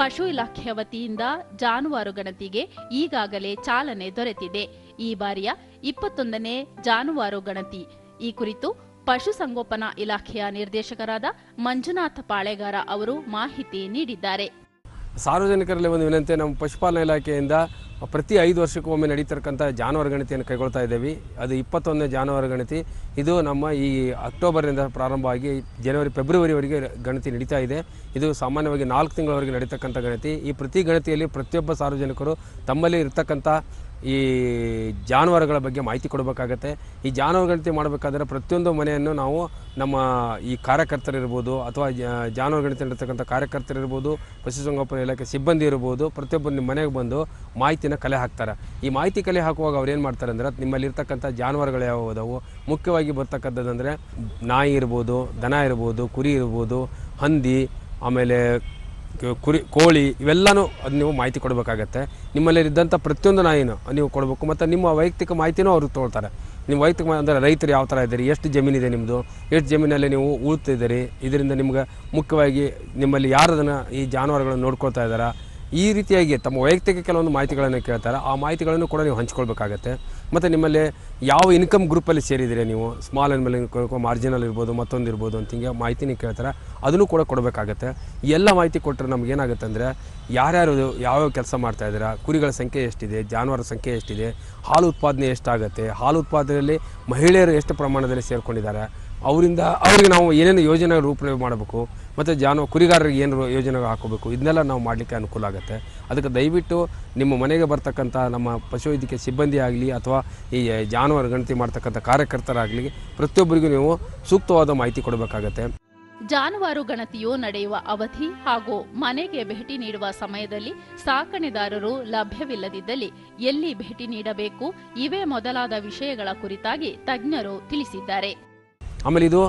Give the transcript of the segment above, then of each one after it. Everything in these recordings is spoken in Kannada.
ಪಶು ಇಲಾಖೆಯ ವತಿಯಿಂದ ಜಾನುವಾರು ಗಣತಿಗೆ ಈಗಾಗಲೇ ಚಾಲನೆ ದೊರೆತಿದೆ. ಈ ಬಾರಿಯ ಇಪ್ಪತ್ತೊಂದನೇ ಜಾನುವಾರು ಗಣತಿ. ಈ ಕುರಿತು ಪಶುಸಂಗೋಪನಾ ಇಲಾಖೆಯ ನಿರ್ದೇಶಕರಾದ ಮಂಜುನಾಥ ಪಾಳೆಗಾರ ಅವರು ಮಾಹಿತಿ ನೀಡಿದ್ದಾರೆ. ಸಾರ್ವಜನಿಕರಲ್ಲಿ ಒಂದು ವಿನಂತಿ, ನಮ್ಮ ಪಶುಪಾಲನಾ ಇಲಾಖೆಯಿಂದ ಪ್ರತಿ ಐದು ವರ್ಷಕ್ಕೂ ಒಮ್ಮೆ ನಡೀತಕ್ಕಂಥ ಜಾನುವಾರು ಗಣತಿಯನ್ನು ಕೈಗೊಳ್ತಾ ಇದ್ದೇವೆ. ಅದು ಇಪ್ಪತ್ತೊಂದನೇ ಜಾನುವಾರು ಗಣತಿ. ಇದು ನಮ್ಮ ಈ ಅಕ್ಟೋಬರ್ನಿಂದ ಪ್ರಾರಂಭವಾಗಿ ಜನವರಿ, ಫೆಬ್ರವರಿವರೆಗೆ ಗಣತಿ ನಡೀತಾ ಇದೆ. ಇದು ಸಾಮಾನ್ಯವಾಗಿ ನಾಲ್ಕು ತಿಂಗಳವರೆಗೆ ನಡೀತಕ್ಕಂಥ ಗಣತಿ. ಈ ಪ್ರತಿ ಗಣತಿಯಲ್ಲಿ ಪ್ರತಿಯೊಬ್ಬ ಸಾರ್ವಜನಿಕರು ತಮ್ಮಲ್ಲಿ ಇರ್ತಕ್ಕಂಥ ಈ ಜಾನುವಾರುಗಳ ಬಗ್ಗೆ ಮಾಹಿತಿ ಕೊಡಬೇಕಾಗತ್ತೆ. ಈ ಜಾನುವಾರು ಗಣತಿ ಮಾಡಬೇಕಾದ್ರೆ ಪ್ರತಿಯೊಂದು ಮನೆಯನ್ನು ನಾವು ನಮ್ಮ ಈ ಕಾರ್ಯಕರ್ತರಿರ್ಬೋದು ಅಥವಾ ಜಾನುವಾರು ಗಣತಿ ನಡೆತಕ್ಕಂಥ ಕಾರ್ಯಕರ್ತರಿರ್ಬೋದು ಪಶುಸಂಗೋಪನೆ ಇಲಾಖೆ ಸಿಬ್ಬಂದಿ ಇರ್ಬೋದು, ಪ್ರತಿಯೊಬ್ಬರು ಮನೆಗೆ ಬಂದು ಮಾಹಿತಿನ ಕಲೆ ಹಾಕ್ತಾರೆ. ಈ ಮಾಹಿತಿ ಕಲೆ ಹಾಕುವಾಗ ಅವ್ರು ಏನು ಮಾಡ್ತಾರೆ ಅಂದರೆ ನಿಮ್ಮಲ್ಲಿರ್ತಕ್ಕಂಥ ಜಾನುವಾರುಗಳು ಯಾವುವು ಅದಾವು ಮುಖ್ಯವಾಗಿ ಬರ್ತಕ್ಕಂಥದ್ದಂದರೆ ನಾಯಿ ಇರ್ಬೋದು, ದನ ಇರ್ಬೋದು, ಕುರಿ ಇರ್ಬೋದು, ಹಂದಿ, ಆಮೇಲೆ ಕುರಿ, ಕೋಳಿ, ಇವೆಲ್ಲನೂ ಅದು ನೀವು ಮಾಹಿತಿ ಕೊಡಬೇಕಾಗತ್ತೆ. ನಿಮ್ಮಲ್ಲಿ ಇದ್ದಂಥ ಪ್ರತಿಯೊಂದು ನಾಯಿನೂ ನೀವು ಕೊಡಬೇಕು. ಮತ್ತು ನಿಮ್ಮ ವೈಯಕ್ತಿಕ ಮಾಹಿತಿನೂ ಅವರು ತೊಗೊಳ್ತಾರೆ ನಿಮ್ಮ ವೈಯಕ್ತಿಕ ಅಂದರೆ ರೈತರು ಯಾವ ಥರ ಇದ್ದೀರಿ, ಎಷ್ಟು ಜಮೀನಿದೆ ನಿಮ್ಮದು ಎಷ್ಟು ಜಮೀನಲ್ಲಿ ನೀವು ಉಳ್ತಿದ್ದೀರಿ, ಇದರಿಂದ ನಿಮ್ಗೆ ಮುಖ್ಯವಾಗಿ ನಿಮ್ಮಲ್ಲಿ ಯಾರು ಅದನ್ನು ಈ ಜಾನುವಾರುಗಳನ್ನು ನೋಡ್ಕೊಳ್ತಾ ಇದ್ದಾರಾ, ಈ ರೀತಿಯಾಗಿ ತಮ್ಮ ವೈಯಕ್ತಿಕ ಕೆಲವೊಂದು ಮಾಹಿತಿಗಳನ್ನು ಕೇಳ್ತಾರೆ. ಆ ಮಾಹಿತಿಗಳನ್ನು ಕೂಡ ನೀವು ಹಂಚ್ಕೊಳ್ಬೇಕಾಗತ್ತೆ. ಮತ್ತು ನಿಮ್ಮಲ್ಲಿ ಯಾವ ಇನ್ಕಮ್ ಗ್ರೂಪಲ್ಲಿ ಸೇರಿದ್ದೀರಿ ನೀವು? ಸ್ಮಾಲ್ ಅನಿಮಲ್ ಮಾರ್ಜಿನಲ್ ಇರ್ಬೋದು, ಮತ್ತೊಂದು ಇರ್ಬೋದು ಅಂತ ಹಿಂಗೆ ಮಾಹಿತಿ ಕೇಳ್ತಾರೆ. ಅದನ್ನು ಕೂಡ ಕೊಡಬೇಕಾಗತ್ತೆ. ಎಲ್ಲ ಮಾಹಿತಿ ಕೊಟ್ಟರೆ ನಮ್ಗೆ ಏನಾಗುತ್ತೆ ಅಂದರೆ ಯಾರ್ಯಾರು ಯಾವ್ಯಾವ ಕೆಲಸ ಮಾಡ್ತಾ ಇದ್ದೀರಾ, ಕುರಿಗಳ ಸಂಖ್ಯೆ ಎಷ್ಟಿದೆ, ಜಾನುವಾರು ಸಂಖ್ಯೆ ಎಷ್ಟಿದೆ, ಹಾಲು ಉತ್ಪಾದನೆ ಎಷ್ಟಾಗುತ್ತೆ, ಹಾಲು ಉತ್ಪಾದನೆಯಲ್ಲಿ ಮಹಿಳೆಯರು ಎಷ್ಟು ಪ್ರಮಾಣದಲ್ಲಿ ಸೇರ್ಕೊಂಡಿದ್ದಾರೆ ಅವರಿಂದ ಅವ್ರಿಗೆ ನಾವು ಏನೇನು ಯೋಜನೆ ರೂಪಣೆ ಮಾಡಬೇಕು, ಮತ್ತು ಜಾನು ಕುರಿಗಾರರಿಗೆ ಏನು ಯೋಜನೆ ಹಾಕೋಬೇಕು, ಇದನ್ನೆಲ್ಲ ನಾವು ಮಾಡಲಿಕ್ಕೆ ಅನುಕೂಲ ಆಗುತ್ತೆ. ಅದಕ್ಕೆ ದಯವಿಟ್ಟು ನಿಮ್ಮ ಮನೆಗೆ ಬರ್ತಕ್ಕಂಥ ನಮ್ಮ ಪಶುವೈದ್ಯಕೀಯ ಸಿಬ್ಬಂದಿ ಆಗಲಿ, ಅಥವಾ ಈ ಜಾನುವಾರು ಗಣತಿ ಮಾಡ್ತಕ್ಕಂಥ ಕಾರ್ಯಕರ್ತರಾಗಲಿ, ಪ್ರತಿಯೊಬ್ಬರಿಗೂ ನೀವು ಸೂಕ್ತವಾದ ಮಾಹಿತಿ ಕೊಡಬೇಕಾಗತ್ತೆ. ಜಾನುವಾರು ಗಣತಿಯು ನಡೆಯುವ ಅವಧಿ ಹಾಗೂ ಮನೆಗೆ ಭೇಟಿ ನೀಡುವ ಸಮಯದಲ್ಲಿ ಸಾಕಣೆದಾರರು ಲಭ್ಯವಿಲ್ಲದಿದ್ದಲ್ಲಿ ಎಲ್ಲಿ ಭೇಟಿ ನೀಡಬೇಕು, ಇವೇ ಮೊದಲಾದ ವಿಷಯಗಳ ಕುರಿತಾಗಿ ತಜ್ಞರು ತಿಳಿಸಿದ್ದಾರೆ. ಆಮೇಲೆ ಇದು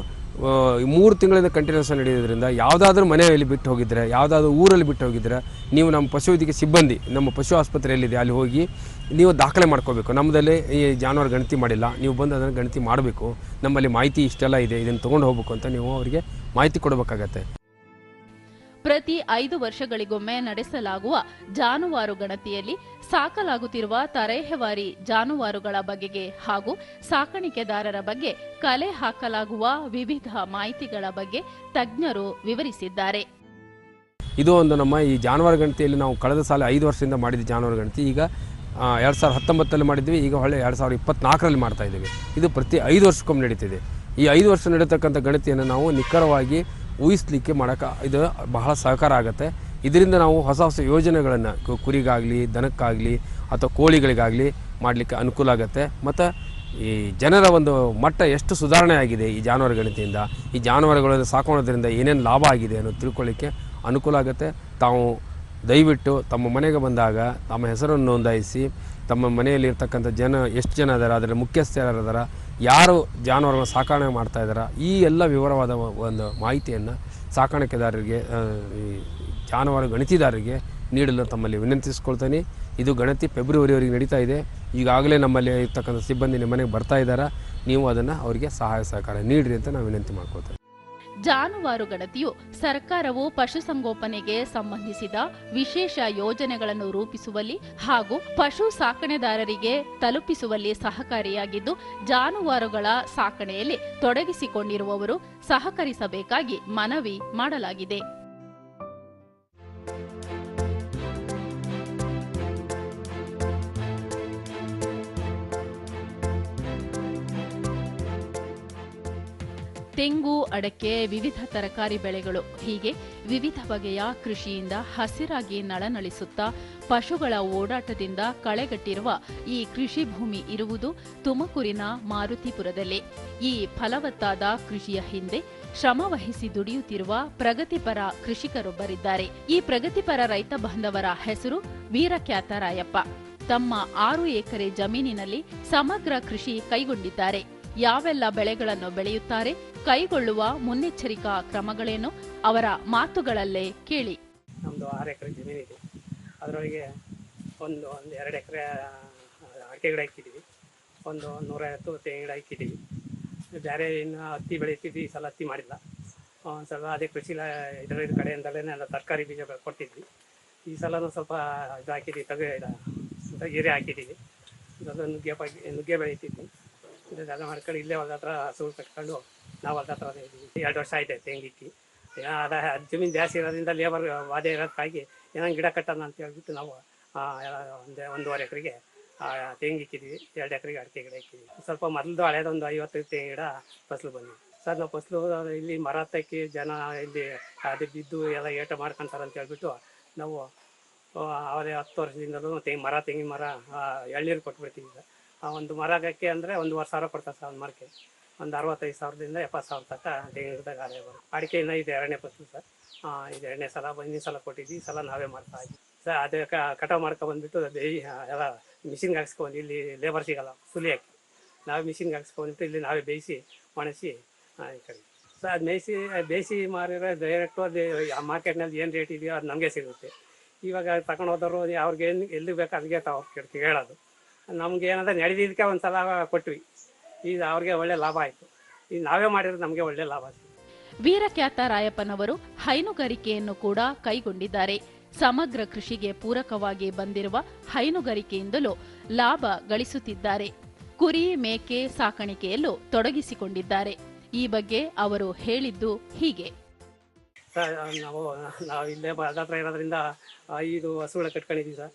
ಮೂರು ತಿಂಗಳಿಂದ ಕಂಟಿನ್ಯೂಸ್ ನಡೆಯೋದ್ರಿಂದ ಯಾವುದಾದ್ರೂ ಮನೆಯಲ್ಲಿ ಬಿಟ್ಟು ಹೋಗಿದ್ರೆ, ಯಾವುದಾದ್ರೂ ಊರಲ್ಲಿ ಬಿಟ್ಟು ಹೋಗಿದ್ರೆ ನೀವು ನಮ್ಮ ಪಶುವೈದ್ಯಕೀಯ ಸಿಬ್ಬಂದಿ, ನಮ್ಮ ಪಶು ಆಸ್ಪತ್ರೆಯಲ್ಲಿದೆ ಅಲ್ಲಿ ಹೋಗಿ ನೀವು ದಾಖಲೆ ಮಾಡ್ಕೋಬೇಕು. ನಮ್ಮದಲ್ಲಿ ಈ ಜಾನುವಾರು ಗಣತಿ ಮಾಡಿಲ್ಲ. ನೀವು ಬಂದು ಅದನ್ನು ಗಣತಿ ಮಾಡಬೇಕು. ನಮ್ಮಲ್ಲಿ ಮಾಹಿತಿ ಇಷ್ಟೆಲ್ಲ ಇದೆ. ಇದನ್ನು ತೊಗೊಂಡು ಹೋಗ್ಬೇಕು ಅಂತ ನೀವು ಅವರಿಗೆ ಮಾಹಿತಿ ಕೊಡಬೇಕಾಗತ್ತೆ. ಪ್ರತಿ ಐದು ವರ್ಷಗಳಿಗೊಮ್ಮೆ ನಡೆಸಲಾಗುವ ಜಾನುವಾರು ಗಣತಿಯಲ್ಲಿ ಸಾಕಲಾಗುತ್ತಿರುವ ತರೇಹವಾರಿ ಜಾನುವಾರುಗಳ ಬಗೆಗೆ ಹಾಗೂ ಸಾಕಾಣಿಕೆದಾರರ ಬಗ್ಗೆ ಕಲೆ ಹಾಕಲಾಗುವ ವಿವಿಧ ಮಾಹಿತಿಗಳ ಬಗ್ಗೆ ತಜ್ಞರು ವಿವರಿಸಿದ್ದಾರೆ. ಇದು ಒಂದು ನಮ್ಮ ಈ ಜಾನುವಾರು ಗಣತಿಯಲ್ಲಿ ನಾವು ಕಳೆದ ಸಾಲ ಐದು ವರ್ಷದಿಂದ ಮಾಡಿದ ಜಾನುವಾರು ಗಣತಿ. ಈಗ ಎರಡು ಸಾವಿರದ ಹತ್ತೊಂಬತ್ತರಲ್ಲಿ ಮಾಡಿದ್ವಿ, ಈಗ ಹೊಳ್ಳೆ ಎರಡು ಸಾವಿರದ ಇಪ್ಪತ್ನಾಲ್ಕರಲ್ಲಿ ಮಾಡ್ತಾ ಇದ್ದೀವಿ. ಇದು ಪ್ರತಿ ಐದು ವರ್ಷಕ್ಕೊಮ್ಮೆ ನಡೀತಿದೆ. ಈ ಐದು ವರ್ಷ ನಡೀತಕ್ಕಂಥ ಗಣತಿಯನ್ನು ನಾವು ನಿಖರವಾಗಿ ಊಹಿಸ್ಲಿಕ್ಕೆ ಮಾಡೋಕೆ ಇದು ಬಹಳ ಸಹಕಾರ ಆಗುತ್ತೆ. ಇದರಿಂದ ನಾವು ಹೊಸ ಹೊಸ ಯೋಜನೆಗಳನ್ನು ಕುರಿಗಾಗಲಿ, ದನಕ್ಕಾಗಲಿ ಅಥವಾ ಕೋಳಿಗಳಿಗಾಗಲಿ ಮಾಡಲಿಕ್ಕೆ ಅನುಕೂಲ ಆಗುತ್ತೆ. ಮತ್ತು ಈ ಜನರ ಒಂದು ಮಟ್ಟ ಎಷ್ಟು ಸುಧಾರಣೆ ಆಗಿದೆ ಈ ಜಾನುವಾರು ಗಣತಿಯಿಂದ, ಈ ಜಾನುವಾರುಗಳನ್ನು ಸಾಕೋಣದ್ರಿಂದ ಏನೇನು ಲಾಭ ಆಗಿದೆ ಅನ್ನೋದು ತಿಳ್ಕೊಳ್ಳಿಕ್ಕೆ ಅನುಕೂಲ ಆಗುತ್ತೆ. ತಾವು ದಯವಿಟ್ಟು ತಮ್ಮ ಮನೆಗೆ ಬಂದಾಗ ತಮ್ಮ ಹೆಸರನ್ನು ನೋಂದಾಯಿಸಿ ತಮ್ಮ ಮನೆಯಲ್ಲಿ ಇರ್ತಕ್ಕಂಥ ಜನ, ಎಷ್ಟು ಜನ ಇದ್ದಾರೆ ಅದರ ಮುಖ್ಯಸ್ಥರು ಇದ್ದಾರ ಯಾರು ಜಾನುವಾರುಗಳನ್ನ ಸಾಕಣೆ ಮಾಡ್ತಾ ಇದ್ದಾರೆ ಈ ಎಲ್ಲ ವಿವರವಾದ ಒಂದು ಮಾಹಿತಿಯನ್ನು ಸಾಕಾಣಿಕೆದಾರರಿಗೆ ಈ ಜಾನುವಾರು ಗಣಿತಿದಾರರಿಗೆ ನೀಡಲು ತಮ್ಮಲ್ಲಿ ವಿನಂತಿಸ್ಕೊಳ್ತೇನೆ. ಇದು ಗಣತಿ ಫೆಬ್ರವರಿವರೆಗೆ ನಡೀತಾ ಇದೆ. ಈಗಾಗಲೇ ನಮ್ಮಲ್ಲಿ ಇರ್ತಕ್ಕಂಥ ಸಿಬ್ಬಂದಿ ನಿಮ್ಮ ಮನೆಗೆ ಬರ್ತಾ ಇದ್ದಾರೆ ನೀವು ಅದನ್ನು ಅವರಿಗೆ ಸಹಾಯ ಸಹಕಾರ ನೀಡಿರಿ ಅಂತ ನಾವು ವಿನಂತಿ ಮಾಡ್ಕೊಳ್ತೇವೆ. ಜಾನುವಾರು ಗಣತಿಯು ಸರ್ಕಾರವು ಪಶುಸಂಗೋಪನೆಗೆ ಸಂಬಂಧಿಸಿದ ವಿಶೇಷ ಯೋಜನೆಗಳನ್ನು ರೂಪಿಸುವಲ್ಲಿ ಹಾಗೂ ಪಶು ಸಾಕಣೆದಾರರಿಗೆ ತಲುಪಿಸುವಲ್ಲಿ ಸಹಕಾರಿಯಾಗಿದ್ದು, ಜಾನುವಾರುಗಳ ಸಾಕಣೆಯಲ್ಲಿ ತೊಡಗಿಸಿಕೊಂಡಿರುವವರು ಸಹಕರಿಸಬೇಕಾಗಿ ಮನವಿ ಮಾಡಲಾಗಿದೆ. ತೆಂಗು, ಅಡಕೆ, ವಿವಿಧ ತರಕಾರಿ ಬೆಳೆಗಳು. ಹೀಗೆ ವಿವಿಧ ಬಗೆಯ ಕೃಷಿಯಿಂದ ಹಸಿರಾಗಿ ನಳನಳಿಸುತ್ತಾ ಪಶುಗಳ ಓಡಾಟದಿಂದ ಕಳೆಗಟ್ಟಿರುವ ಈ ಕೃಷಿ ಭೂಮಿ ಇರುವುದು ತುಮಕೂರಿನ ಮಾರುತಿಪುರದಲ್ಲಿ. ಈ ಫಲವತ್ತಾದ ಕೃಷಿಯ ಹಿಂದೆ ಶ್ರಮ ವಹಿಸಿ ದುಡಿಯುತ್ತಿರುವ ಪ್ರಗತಿಪರ ಕೃಷಿಕರೊಬ್ಬರಿದ್ದಾರೆ. ಈ ಪ್ರಗತಿಪರ ರೈತ ಬಾಂಧವರ ಹೆಸರು ವೀರಖ್ಯಾತ ರಾಯಪ್ಪ. ತಮ್ಮ ಆರು ಎಕರೆ ಜಮೀನಿನಲ್ಲಿ ಸಮಗ್ರ ಕೃಷಿ ಕೈಗೊಂಡಿದ್ದಾರೆ. ಯಾವೆಲ್ಲ ಬೆಳೆಗಳನ್ನು ಬೆಳೆಯುತ್ತಾರೆ, ಕೈಗೊಳ್ಳುವ ಮುನ್ನೆಚ್ಚರಿಕಾ ಕ್ರಮಗಳೇನು, ಅವರ ಮಾತುಗಳಲ್ಲೇ ಕೇಳಿ. ನಮ್ಮದು ಆರು ಎಕರೆ ಜಮೀನಿದೆ ಅದರೊಳಗೆ ಒಂದು ಒಂದು ಎರಡು ಎಕರೆ ಅಡಿಕೆ ಗಿಡ ಇಕ್ಕಿದ್ದೀವಿ. ಒಂದು ನೂರೈವತ್ತು ತೆಂಗಿನ ಗಿಡ ಇಕ್ಕಿದ್ದೀವಿ. ಬೇರೆ ಇನ್ನು ಹತ್ತಿ ಬೆಳೀತಿದ್ವಿ ಈ ಸಲ ಹತ್ತಿ ಮಾಡಿಲ್ಲ. ಒಂದು ಸ್ವಲ್ಪ ಅದೇ ಕೃಷಿ ಇದರ ಕಡೆಯಿಂದಲೇ ಎಲ್ಲ ತರಕಾರಿ ಬೀಜ ಕೊಟ್ಟಿದ್ವಿ. ಈ ಸಲನೂ ಸ್ವಲ್ಪ ಇದು ಹಾಕಿದ್ದೀವಿ, ತಗ ಗೀರೆ ಹಾಕಿದ್ದೀವಿ. ಇದೊಂದು ನುಗ್ಗೆ ನುಗ್ಗೆ ಬೆಳಿತಿದ್ವಿ ಇದೆಲ್ಲ ಮಾಡ್ಕೊಂಡು ಇಲ್ಲೇ ಹೊಲ್ದ ಹತ್ರ ಹಸುಗಳು ಕಟ್ಕೊಂಡು ನಾವು ಹೊಲ್ದ ಹತ್ರ ಇದ್ದೀವಿ. ಎರಡು ವರ್ಷ ಆಯ್ತು ತೆಂಗಿಕ್ಕಿ ಅದ ಜಮೀನು ಜಾಸ್ತಿ ಇರೋದ್ರಿಂದ ಲೇಬರ್ ವಾದೆ ಇರೋದಕ್ಕಾಗಿ ಏನೋ ಗಿಡ ಕಟ್ಟೋಣ ಅಂತ ಹೇಳ್ಬಿಟ್ಟು ನಾವು ಒಂದು, ಒಂದೂವರೆ ಎಕರೆಗೆ ತೆಂಗಿಕ್ಕಿದ್ವಿ ಎರಡು ಎಕರೆಗೆ ಅಡಿಕೆ ಗಿಡ ಇಕ್ಕಿದ್ವಿ. ಸ್ವಲ್ಪ ಮೊದಲು ಹಳೇದೊಂದು ಐವತ್ತು ತೆಂಗಿನ ಗಿಡ ಫಸಲು ಬಂದ್ವಿ ಸರ್, ನಾವು ಫಸಲು ಇಲ್ಲಿ ಮರ ತಕ್ಕಿ ಜನ ಇಲ್ಲಿ ಅದು ಬಿದ್ದು ಎಲ್ಲ ಏಟ ಮಾಡ್ಕೊಂತಾರೆ ಅಂತ ಹೇಳ್ಬಿಟ್ಟು ನಾವು ಅವರೇ ಹತ್ತು ವರ್ಷದಿಂದಲೂ ತೆಂಗಿ ಮರ, ತೆಂಗಿನ ಮರ ಎಳ್ನೀರು ಕೊಟ್ಬಿಡ್ತೀವಿ ಸರ್. ಆ ಒಂದು ಮರಗಕ್ಕೆ ಅಂದರೆ ವರ್ಷ ಸಾವಿರ ಕೊಡ್ತಾರೆ ಸರ್, ಒಂದು ಮರಕ್ಕೆ. ಒಂದು ಅರವತ್ತೈದು ಸಾವಿರದಿಂದ ಎಪ್ಪತ್ತು ಸಾವಿರ ತನಕ ಗಿಡದಾಗ ಆದಾಯ ಅಡಿಕೆ ಇದು ಎರಡನೇ ಫಸಲು ಸರ್. ಇದು ಎರಡನೇ ಸಲ, ಹಿಂದಿನ ಸಲ ಕೊಟ್ಟಿದ್ವಿ ಈ ಸಲ ನಾವೇ ಮಾಡ್ತಾ ಇದ್ವಿ ಸರ್, ಅದೇ ಕಟಾವು ಮಾಡ್ಕೊ ಬಂದ್ಬಿಟ್ಟು ಬೇಯಿ ಎಲ್ಲ ಮಿಷಿನ್ಗೆ ಹಾಕ್ಸ್ಕೊಂಡು ಇಲ್ಲಿ ಲೇಬರ್ ಸಿಗಲ್ಲ, ಸುಲಿ ಹಾಕಿ. ನಾವೇ ಮಿಷಿನ್ಗೆ ಹಾಕ್ಸ್ಕೊಂಡ್ಬಿಟ್ಟು ಇಲ್ಲಿ ನಾವೇ ಬೇಯಿಸಿ ಒಣಸಿ ಈ ಕಡೆ. ಸರ್, ಅದು ಮೇಯಿಸಿ ಬೇಯಿಸಿ ಮಾರಿದ್ರೆ ಡೈರೆಕ್ಟು ಅದು ಆ ಮಾರ್ಕೆಟ್ನಲ್ಲಿ ಏನು ರೇಟ್ ಇದೆಯೋ ಅದು ನಮಗೆ ಸಿಗುತ್ತೆ. ಇವಾಗ ತಗೊಂಡು ಹೋದವರು ಅವ್ರಿಗೆ ಏನು ಎಲ್ಲಿ ಬೇಕು ಅಲ್ಲಿಗೆ ತಾವು ಕೇಳ್ತೀವಿ, ಹೇಳೋದು. ನಮ್ಗೆ ಏನಾದ್ರೆ ನಡೆದಿದ್ದಕ್ಕೆ ಒಂದು ಸಲ ಕೊಟ್ವಿ. ಇದು ಅವ್ರಿಗೆ ಒಳ್ಳೆ ಲಾಭ ಆಯ್ತು. ಈಗ ನಾವೇ ಮಾಡಿದ್ರೆ ನಮಗೆ ಒಳ್ಳೆ ಲಾಭ ಸಿಗುತ್ತೆ ವೀರಖ್ಯಾತ ರಾಯಪ್ಪನವರು ಹೈನುಗಾರಿಕೆಯನ್ನು ಕೂಡ ಕೈಗೊಂಡಿದ್ದಾರೆ. ಸಮಗ್ರ ಕೃಷಿಗೆ ಪೂರಕವಾಗಿ ಬಂದಿರುವ ಹೈನುಗಾರಿಕೆಯಿಂದಲೂ ಲಾಭ ಗಳಿಸುತ್ತಿದ್ದಾರೆ. ಕುರಿ ಮೇಕೆ ಸಾಕಾಣಿಕೆಯಲ್ಲೂ ತೊಡಗಿಸಿಕೊಂಡಿದ್ದಾರೆ. ಈ ಬಗ್ಗೆ ಅವರು ಹೇಳಿದ್ದು ಹೀಗೆ. ಸರ್ ನಾವು ನಾವು ಇಲ್ಲೇ ಹತ್ರ ಇರೋದ್ರಿಂದ ಐದು ಹಸುಗಳ ಕಟ್ಕೊಂಡಿದ್ದೀವಿ ಸರ್.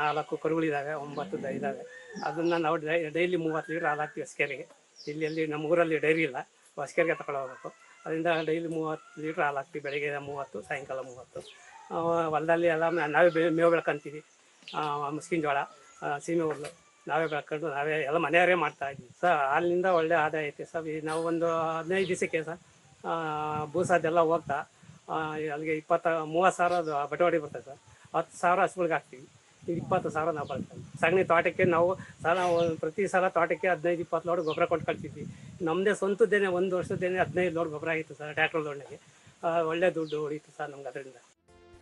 ನಾಲ್ಕು ಕರುಗಳಿದ್ದಾವೆ ಒಂಬತ್ತು ಇದ್ದಾವೆ ಅದನ್ನು ನಾವು ಡೈಲಿ ಮೂವತ್ತು ಲೀಟ್ರ್ ಹಾಲು ಹಾಕ್ತೀವಿ ಹೊಸ್ಕೆರೆಗೆ ಇಲ್ಲಿ, ಅಲ್ಲಿ ನಮ್ಮ ಊರಲ್ಲಿ ಡೈರಿ ಇಲ್ಲ ಹೊಸ್ಕೇರಿಗೆ ತಗೊಂಡು ಹೋಗ್ಬೇಕು ಅದರಿಂದ ಡೈಲಿ ಮೂವತ್ತು ಲೀಟ್ರ್ ಹಾಲು ಬೆಳಗ್ಗೆ ಮೂವತ್ತು, ಸಾಯಂಕಾಲ ಮೂವತ್ತು. ಹೊಲದಲ್ಲಿ ಎಲ್ಲ ನಾವೇ ಮೇವು ಬೆಳ್ಕೊಂತೀವಿ. ಮುಸ್ಕಿನ ಜೋಳ ಸೀಮೆ ಹುಲ್ಲು, ನಾವೇ ಬೆಳ್ಕೊಂಡು ನಾವೇ ಎಲ್ಲ ಮನೆಯವರೇ ಮಾಡ್ತಾ ಇದ್ವಿ ಸರ್ ಹಾಲಿನಿಂದ ಒಳ್ಳೆ ಆದಾಯ ಐತೆ. ಸರ್ ಈ ನಾವು ಒಂದು ಹದಿನೈದು ದಿವಸಕ್ಕೆ ಸರ್ ಭೂಸಾದೆಲ್ಲ ಹೋಗ್ತಾ ಅಲ್ಲಿಗೆ ಇಪ್ಪತ್ತ, ಮೂವತ್ತು ಸಾವಿರ ಅದು ಬಟವಾಡಿ ಬರ್ತದೆ ಸರ್ ಹತ್ತು ಸಾವಿರ ಹಸುಗಳಿಗೆ ಹಾಕ್ತೀವಿ. ಇಪ್ಪತ್ತು ಸಾವಿರ ನಾವು ಬರ್ತೇವೆ. ಸಗಣಿ ತೋಟಕ್ಕೆ ನಾವು ಸಲ ಪ್ರತಿ ಸಲ ತೋಟಕ್ಕೆ ಹದಿನೈದು, ಇಪ್ಪತ್ತು ಲೋಡ್ ಗೊಬ್ಬರ ಕೊಟ್ಟು ಕಳ್ತಿದ್ವಿ ನಮ್ಮದೇ ಸ್ವಂತದ್ದೇನೆ ಒಂದು ವರ್ಷದ್ದೇನೆ ಹದಿನೈದು ಲೋಡ್ ಗೊಬ್ಬರ ಆಗಿತ್ತು ಸರ್ ಟ್ಯಾಕ್ಟರ್ ಲೋಡ್ನಾಗೆ ಒಳ್ಳೆ ದುಡ್ಡು ಹೊಡೀತು ಸರ್ ನಮ್ಗೆ ಅದರಿಂದ.